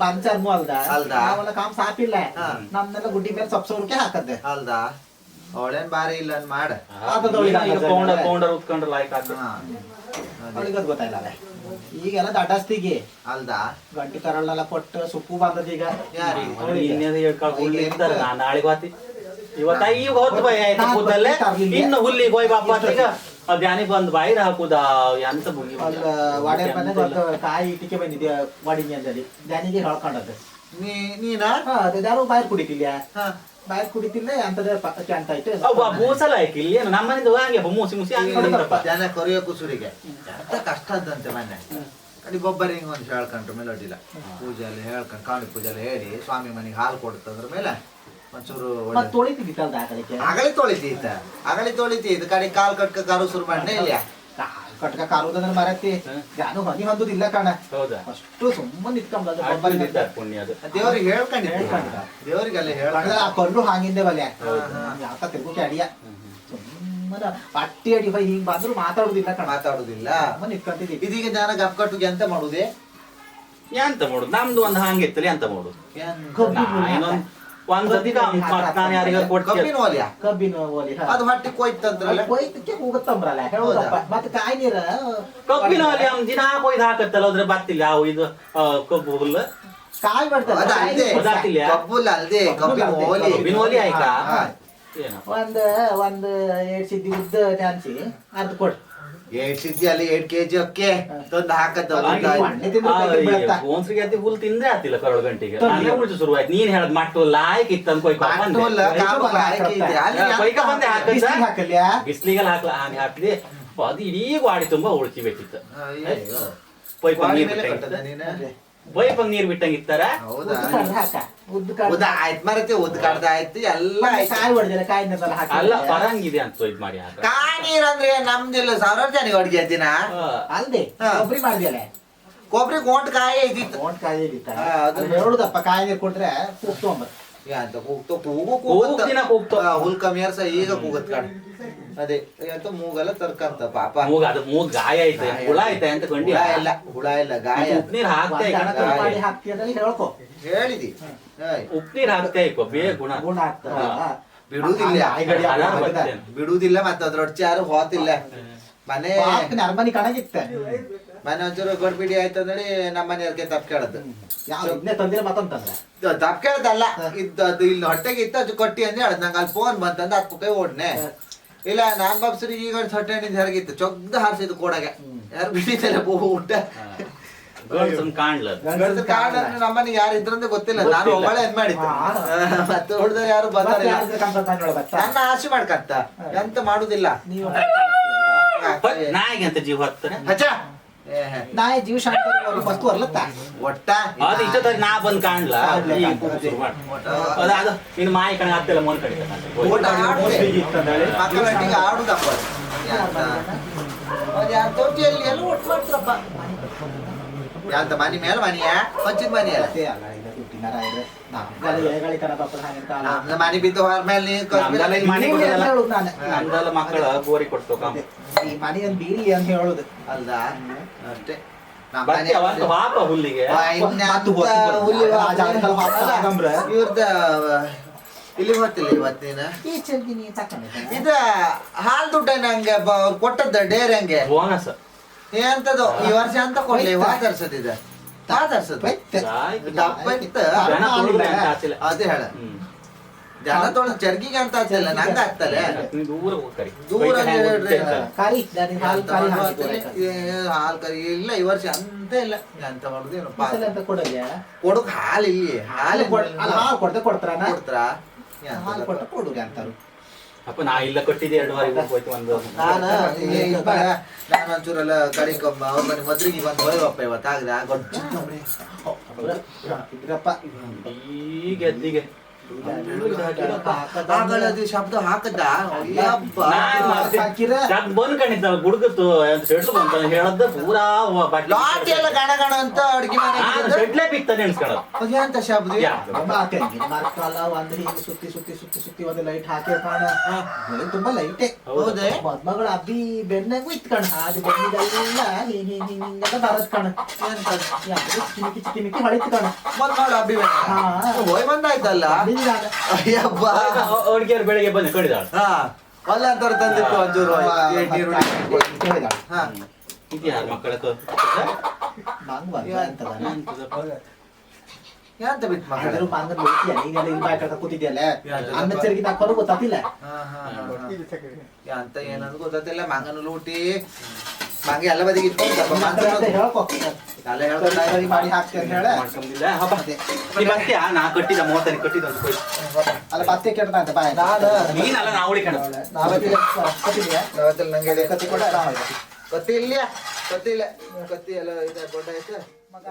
ಬಂದ್ ಚರ್ಮು ಅಲ್ದ.
ಅಲ್ದ?
ನಾವೆಲ್ಲ ಕಾಮ್ ಸಾಪಿಲ್ಲ.
ನಮ್ದೆಲ್ಲ
ನಮ್ನೆಲ್ಲ ಗುಡ್ಡಿ ಮೇಲೆ ಸೊಪ್ಪು ಸೌರಕ್ಕೆ ಹಾಕದ್ದೆ.
ಅಲ್ದಾ? ಅವಳೇನ್ ಬಾರಿ ಇಲ್ಲ ಮಾಡ.
ಪೌಂಡರ್ ಪೌಂಡರ್ ಉತ್ಕೊಂಡ್ರೆ ಲೈಕ್ ಆಗ್ತದೆ.
ಗೊತ್ತಾಯ್ತಲ್ಲ ಈಗೆಲ್ಲ
ಅಲ್ದಾ?
ಗಂಟಿ ಕೊಟ್ಟು ಸುಪ್ಪು ಬಂದದ ಈಗ.
ಇವತ್ತ ಹೊತ್ತು ಬೈ ಆಯ್ತು ಕೂದಲ್ಲೇ. ಇನ್ನು ಹುಲ್ಲಿಗೆ ಹೋಯ್ ಬಾಪ ಧ್ಯಾನಿಗೆ ಬಂದು ಬಾಯಿರ ಹಾಕುದ? ಎಂತ ಮುಗಿ
ಕಾಯಿ ಇಟ್ಟಿಗೆ ಬಂದಿದ್ಯಾ? ವಾಡಿಗೆ ಅಂದಲ್ಲಿ ದಾನಿಗೆ ಹೇಳ್ಕೊಂಡದ್ದು.
ನೀ ನೀನಾ?
ಹಾ ಅದು. ಯಾರು ಬಾಯಿ ಕುಡಿತಿಲ್ಲ
ಹಾ.
ಬಾಯರ್ ಕುಡಿತಿಲ್ಲ ಅಂತದ ಕ್ಯಾಂಟ್ ಆಯ್ತು
ಅವ್ ಬೂಸಲ ಆಯ್ಕಿಲ್ಲ ಏನು ನಮ್ಮ ಮನೆದು ಹಂಗೆ ಮೂಸಿ ಮುಸಿ ಹಂಗೆ ಹೊಡಿತಾರಪ್ಪ.
ಜನ ಕೊರಿಯೋ ಕುಸುರಿಗೆ. ಎಂತ ಕಷ್ಟ ಅದಂತೆ ಮೊನ್ನೆ. ಕಡಿ ಬೊಬ್ಬರಿ ಹಿಂಗ್ ಒಂದ್ ಹೇಳ್ಕೊಂಡ್ರು ಮೇಲೆ ಅಡ್ಡಿಲ್ಲ ಪೂಜೆ ಎಲ್ಲ ಹೇಳ್ಕೊಂಡು ಕಾವಣಿ ಪೂಜೆ ಎಲ್ಲ ಹೇಳಿ ಸ್ವಾಮಿ ಮನೆಗೆ ಹಾಲು ಕೊಡ್ತಂದ್ರ ಮೇಲೆ ಒಂಚೂರು
ತೊಳಿತಿದ್ದಿತ್ತಲ್ದ ಆ ಕಡೆಗೆ
ಅಗಳಿ ತೊಳಿತೀತ ಅಗಳಿ ತೊಳಿತಿ ಇದು ಕಡೆ ಕಾಲ್ ಕಟ್ಕ ಕರು ಶುರು ಮಾಡನೇ ಇಲ್ಲ
ಕಟ್ಕ ಕಾರುದಂದ್ರೆ ಮರತಿ. ನಾನು ಹನಿ ಹೊಂದುದಿಲ್ಲ ಕಣ.
ಹೌದಾ?
ಅಷ್ಟು ಸುಮ್ಮನೆ
ಬಿದ್ದ ಪುಣ್ಯ ಅದು.
ದೇವ್ರಿಗೆ ಹೇಳ್ಕೊಂಡು
ಹೇಳ್ಕೊಂಡ
ದೇವ್ರಿಗೆಲ್ಲ
ಕಡ್ದ ಆ
ಹೇಳ್ಕೊಂಡ
ಕಲ್ಲು ಹಾಂಗಿಂದೆ ಬಲ್ಯ. ಯಾಕ ತಿರ್ಗುಕ್ಕೆ ಅಡಿಯ. ಸುಮ್ಮನೆ ಪಟ್ಟಿ ಅಡಿ ಹೋಯ್ ಹಿಂಗ್ ಬಂದ್ರು ಮಾತಾಡುದಿಲ್ಲ ಕಣ.
ಮಾತಾಡುದಿಲ್ಲ.
ಸುಮ್ಮನೆ ಇಟ್ಕೊಂತಿದ್ದೆ
ಇದೀಗ ಜನ ಗಪ್ ಕಟ್ಟುಗೆ ಎಂತ ಮಾಡುದೇ?
ಎಂತ ಮಾಡುದು? ನಮ್ದು ಒಂದು ಇತ್ತಲಿ ಎಂತ ಮಾಡುದು? ಇನ್ನೊಂದ್ ಒಂದ್ ಸತಿ ಮತ್ ನಾನು ಯಾರಿಗಾರು ಕೊಡ್ತೀನಿ
ಕಬ್ಬಿನ
ಕಬ್ಬಿನ ಓಲಿ ಹ.
ಅದು ಹೊಟ್ಟೆ ಕೊಯ್ತಂದ್ರಲ್ಲ
ಕೊಯ್ತಕ್ಕೆ ಹೋಗುತ್ತಂಬ್ರಲ್ಲ ಹೇಳುದಪ್ಪ. ಮತ್ತೆ ಕಾಯಿ ನೀರ
ಕಬ್ಬಿನ ಅಲ್ಲಿ ಅವ್ನ್ ದಿನ ಕೊಯ್ದು ಹಾಕತ್ತಲ್ಲ ಅದ್ರ ಬತ್ತಿಲ್ಲ ಯಾವ ಇದು ಕಬ್ಬು ಹುಲ್ಲು.
ಕಾಯಿ ಬರ್ತಲ್ಲ
ಅದು ಅಲ್ದೆ ಕಬ್ಬಿನ ಓಲಿ.
ಕಬ್ಬಿನ ಆಯ್ತಾ?
ಒಂದ್ ಒಂದ್ ಎರಡ್ ಸಿದ್ದಿ ಉದ್ದ ಚಾನ್ಸಿ ಅರ್ಧ ಕೊಡ್
ಏಟ್ ಅಲ್ಲಿ ಏಟ್ ಕೆಜಿ ಅಕ್ಕೆ? ತಂದು ಹಾಕತ್ತ?
ಗೋನ್ಸ್ರಿಗೆ ಅತಿ ಹುಲ್ ತಿಂದ್ರೆ ಆತಿಲ್ಲ ಕರಳು ಗಂಟೆಗೆ. ಅಲ್ಲೇ ಮುಳ್ಚು ಶುರು ಆಯ್ತು ನೀನ್ ಹೇಳದ್ ಮಟ್ಟು ಲಾಯ್ಕ್.
ಅಲ್ಲಿ ಎಂತ
ಕೊಯ್ಕ ಬಂದೆ
ಹಾಕಲ್ಯಾ?
ಬಿಸ್ಲಿಗೆಲ್ಲ ಹಾಕ್ಲ? ಹಂಗೆ ಹಾಕ್ಲಿ. ಅದು ಇಡೀ ಗಾಡಿ ತುಂಬಾ ಉಳ್ಕಿಬೇಕಿತ್ತು
ಬೇಕಿತ್ತು
ಪೈಪ್ ನೀರ್? ಪೈಪ್ ಬಿಟ್ಟಂಗಿತ್ತಾರ?
ಹೌದಾ?
ಉದ್ದ
ಆಯ್ತು ಮರತಿ ಉದ್ದ ಕಡ್ದ ಆಯ್ತು. ಎಲ್ಲ
ಹೊಡೆದಿಲ್ಲ ಹಾಕಿ
ಅಲ್ಲ ಪರಂಗಿದೆ ಅಂತ ಇದು ಮಾಡಿ ಹಾಕ
ಕಾಯಿ ನೀರ್ ಅಂದ್ರೆ ನಮ್ದಿಲ್ಲ ಸಾವಿರಾರು ಜನ ಅಡ್ಗೆ ದಿನ.
ಅಲ್ದೆ. ಕೊಬ್ಬರಿ ಮಾಡ್ದಿಯಲ್ಲ
ಕೊಬ್ಬರಿ ಗೋಂಟ್ ಕಾಯಿ ಇದ್ದಿತ್ತು.
ಗೋಂಟ್ ಕಾಯಿ ಇದ್ದಿತ್ತ?
ಹಾ, ಅದು-
ಅದು ಹೇಳುದಪ್ಪ ಕಾಯಿ ನೀರು ಕೊಟ್ರೆ ಕೂಗ್ತು
ಅಂತ ಕೂಗ್ತು ಕೂಗು
ಕೂಗ್ತು.
ಈಗ ಕೂಗತ್ ಕಾಣ. ಅದೇ ಅಂತ ಮೂಗೆಲ್ಲ ತರ್ಕಂತ ಪಾಪ.
ಮೂಗ ಅದು ಮೂಗ್ ಗಾಯ ಐತೆ ಹುಳ ಐತೆ. ಅಂತ ಕೊಂಡಿ
ಹುಳ ಇಲ್ಲ ಹುಳ ಇಲ್ಲ ಗಾಯ.
ಉಪ್ನೀರ್ ಹಾಕ್ತಾ
ಹಾಕ್ತಿಯದಲ್ಲಿ ಹೇಳ್ಕೊ.
ಹೇಳಿದಿ. ಏಯ್,
ಉಪ್ನೀರ್ ಹಾಕ್ತಾ ಇಕ್ಕೋ ಬೇಗ ಗುಣ.
ಗುಣ ಆಗ್ತದ.
ಬಿಡುದಿಲ್ಲ.
ಬಿಡುವುದಿಲ್ಲ
ಗಡಿ
ಅದ
ಆಗ್ತದ.
ಬರ್ತೇನೆ.
ಬಿಡುವುದಿಲ್ಲ ಮತ್ತೆ ಅದ್ರೊಡ್ಚಿ ಯಾರು ಹೋತಿಲ್ಲ. ಮನೆ
ಪಾರ್ಕ್ ನರ್ಮನಿ ಕಣಗಿತ್ತ.
ಮನೆ ಒಂಚೂರು ಗೊಡ್ಬಿಡಿ ಆಯ್ತಂದ್ರೆ ನಮ್ಮ ಮನೆಯವ್ರಿಗೆ ತಪ್ಪು ಕೇಳದ್ದು
ಯಾವ ಇದನ್ನೇ ತಂದಿಲ್ಲ ಮತ್ತೊಂತಂದ್ರ?
ತಪ್ಪು ಕೇಳ್ದಲ್ಲ. ಇದ್ದು ಅದು ಇಲ್ಲಿ ಹೊಟ್ಟೆಗೆ ಇತ್ತು ಅದು ಕೊಟ್ಟಿ ಅಂತ ಹೇಳದ್. ನಂಗೆ ಅಲ್ಲಿ ಫೋನ್ ಬಂತಂದ ಹತ್ತು ಕೈ ಓಡ್ನೆ. ಇಲ್ಲ ನಾನ್ ಬಾಬ್ಸರಿ ಈಗ ಒಂದು ಹೊಟ್ಟೆ ಹಣ್ಣಿಂದ ಹೊರಗಿತ್ತು. ಚೊಗ್ದ ಹಾರಿಸಿದ್ದು ಕೋಡಾಗ. ಯಾರು ಬಿಟ್ಟಿದ್ದಲ್ಲ ಬೋ ಊಟ
ಗಂಡ್ಸನ್
ನಮ್ಮನೆ ಯಾರು ಇದ್ರಂತ ಗೊತ್ತಿಲ್ಲ. ನಾನು. ಒಬ್ಬಳೆ ಮಾಡಿದ್ದು. ಮತ್ತೆ ಯಾರು ಬಂದಾರ? ನನ್ನ ಆಸೆ ಮಾಡ್ಕಂತ. ಎಂತ ಮಾಡುದಿಲ್ಲ.
ನಾಯಿಗೆ ಅಂತ ಜೀವ ಹತ್ತಾನೆ
ನಾಯಿ ಜೀವ ಶಾಂತಿ ವಸ್ತು ಅರ್ಲತ್ತ?
ಒಟ್ಟ?
ಅದು ಇಷ್ಟೊತ್ತಾಗಿ ನಾ ಬಂದ್ ಕಾಣ್ಲ. ಅದು ಇನ್ನು ಮಾಯಿ ಕಣ ಹತ್ತಿಲ್ಲ ಮೋನ್
ಆಡುದಪ್ಪ ಯಾವ ತೊಟ್ಟಿಯಲ್ಲಿ ಎಲ್ಲ ಒಟ್ಟು ಮಾಡ್ತಾರಪ್ಪ. ಯಾಂತ ಮನಿ ಮೇಲೆ ಮನಿಯ?
ಪಂಚಿನ ಇದ್ರೆ
ಮನೆ ಬಿದ್ದು ಹೊರ ಮೇಲೆ
ನಮ್ದೆಲ್ಲ ಮಕ್ಕಳ ಗೋರಿ
ಬೀಳಿ ಅಂತ ಹೇಳುದು
ಅಷ್ಟೇ
ಹುಲ್ಲಿಗೆ
ಅಲ್ಲ,
ಆಗಂಬ್ರೆ.
ಇಲ್ಲಿ ಗೊತ್ತಿಲ್ಲ ಇವತ್ತಿನ ಇದ ಹಾಲ್ ದುಡ್ಡ ನಂಗೆ ಬ- ಅವ್ರು ಕೊಟ್ಟದ್ದ ಡೇರ್ ಹಂಗೆ
ಬೋನಸ್
ಎಂತದು ಈ ವರ್ಷ ಅಂತ ಕೊಡ್ಲಿ ವಾತರ್ಸದಿದ ಅದೇ ಹೇಳ. ಜನ ತೊಳೆದ ಚರ್ಗಿಗೆ ಅಂತ ಆಗ್ತಿಲ್ಲ ನಂಗ ಆಗ್ತಲೆ
ನೀನ್ ದೂರ ಹೋಗ್ಕರಿ
ದೂರ ಹೇಳ್ರಿ.
ಕಾರಿ ನಾನು ಹಾಲು ಕಾರಿ ಹಾಕಿದ್ದು
ಹಾಲ್ ಕರಿ ಇಲ್ಲ ಈ ವರ್ಷ ಅಂತ ಇಲ್ಲ. ಮಾಡುದೇನು
ಅಂತ ಕೊಡಲ್ಲ
ಕೊಡಕ್ ಹಾಲ್ ಇಲ್ಲಿ. ಹಾಲು
ಕೊಡ್ತಾರ?
ಕೊಡ್ತಾರ
ಹಾಲು ಕೊಟ್ಟ ಕೊಡುಗೆ ಅಂತಾರು.
ಅಪ್ಪ ನಾ ಇಲ್ಲ ಕೊಟ್ಟಿದ್ದೆ ಎರಡು ವಾರ ಹೋಯ್ತು ಒಂದು
ನಾನು ನಾನು ಒಂಚೂರೆಲ್ಲ ಕಡಿಕೊಂಬ ಅವ್ರ ಮನೆ ಮದ್ರಿಗೆ ಬಂದು ಹೋಯ್ವಪ್ಪ ಇವತ್ತು ಆಗದೆ
ಈಗ ಎದ್ದಿಗೆ
ಆಗಳದಿ ಶಬ್ದ ಹಾಕದ?
ಬಂದ್ ಕಣಿತಲ್ಲ ಗುಡ್ಗತ್ತು ಬಂತ ಹೇಳದ್ದ ಪೂರಾ
ಲಾಟಿ ಎಲ್ಲ ಗಣ ಗಣ ಅಂತ ಅಡ್ಗಿ
ಶೆಟ್ಲೆ ಬಿತ್ತ
ಅಂತ ಶಬ್ದ?
ಅಮ್ಮ ಒಂದ್ ಹಿಂಗ್ ಸುತ್ತಿ ಸುತ್ತಿ ಸುತ್ತಿ ಸುತ್ತಿ ಒಂದು ಲೈಟ್ ಹಾಕಿ ಕಾಣ. ತುಂಬಾ ಲೈಟೇ.
ಹೌದೇ.
ಮದ್ಮಗಳ ಅಬ್ಬಿ ಬೆನ್ನಾಗೂ ಇತ್ಕಣ ಅದು ಬೆನ್ನಿಗೆಲ್ಲ ಹಿಂಗ್ ಹಿಂಗ್ ಹಿಂಗ್ ಹಿಂಗೆಲ್ಲ ಬರತ್ ಕಣ. ಚಿಮಿಕಿ ಚಿಮಿಕಿ ಹೊಳಿತು ಕಣ.
ಮದ್ಮಗಳ ಅಬ್ಬಿ. ಹೋಯ್ ಬಂದಾಯ್ತಲ್ಲ? ಅಯ್ಯಪ್ಪ
ಅವ್ರಿಗೆ ಬೆಳಿಗ್ಗೆ ಬಂದು ಕಡಿದಾಳ
ಹಾ ಅಲ್ಲ ಅಂತವ್ರು ತಂದಿತ್ತು ಒಂಚೂರು ಹಾ
ಮಕ್ಕಳ
ಈಗೆಲ್ಲ ಕೂತಿದ್ಯಲ್ಲ? ತಕ್ಕೊಂಡು ಗೊತ್ತಾತಿಲ್ಲ
ಏನಂತ ಗೊತ್ತಿಲ್ಲ ಮಂಗನ ಲೂಟಿ ಮಂಗೆ ಎಲ್ಲ ಬದಿಗೆ ಇಟ್ಕೊಂಡು ಸ್ವಲ್ಪ ಮಾತ್ರ
ಅಂತ ಹೇಳ್ಕೊ
ಎಲ್ಲ ಹೇಳ್ಕೊಂಡು
ಮಾಡಿ ಹಾಕ್ತಿ ಅಂತ ಹೇಳ
ಮಾಡ್ಕೊಂಡಿಲ್ಲ ಹಬ್ಬ ನೀ ಬರ್ತೀಯಾ ನಾ ಕಟ್ಟಿದ ಮೂವತ್ತನೇ ಕಟ್ಟಿದ ಕೊಯ್.
ಅಲ್ಲ ಪತ್ತೆ ಕೆಟ್ಟದ ಅಂತ ಬಾಯ್
ನಾನು
ನೀನಲ್ಲ ನಾ ಉಳಿಕಣ
ನಾವತ್ತಿಲ್ಲ ಕತ್ತಿದ್ಯಾ
ನಂಗೆ
ಕತ್ತಿ ಕೊಡ
ಕತ್ತಿ ಇಲ್ಲ ಕತ್ತಿ ಇಲ್ಲ ಕತ್ತಿ ಎಲ್ಲ ಇದೆ ದೊಡ್ಡ ಐತೆ
ಮಗ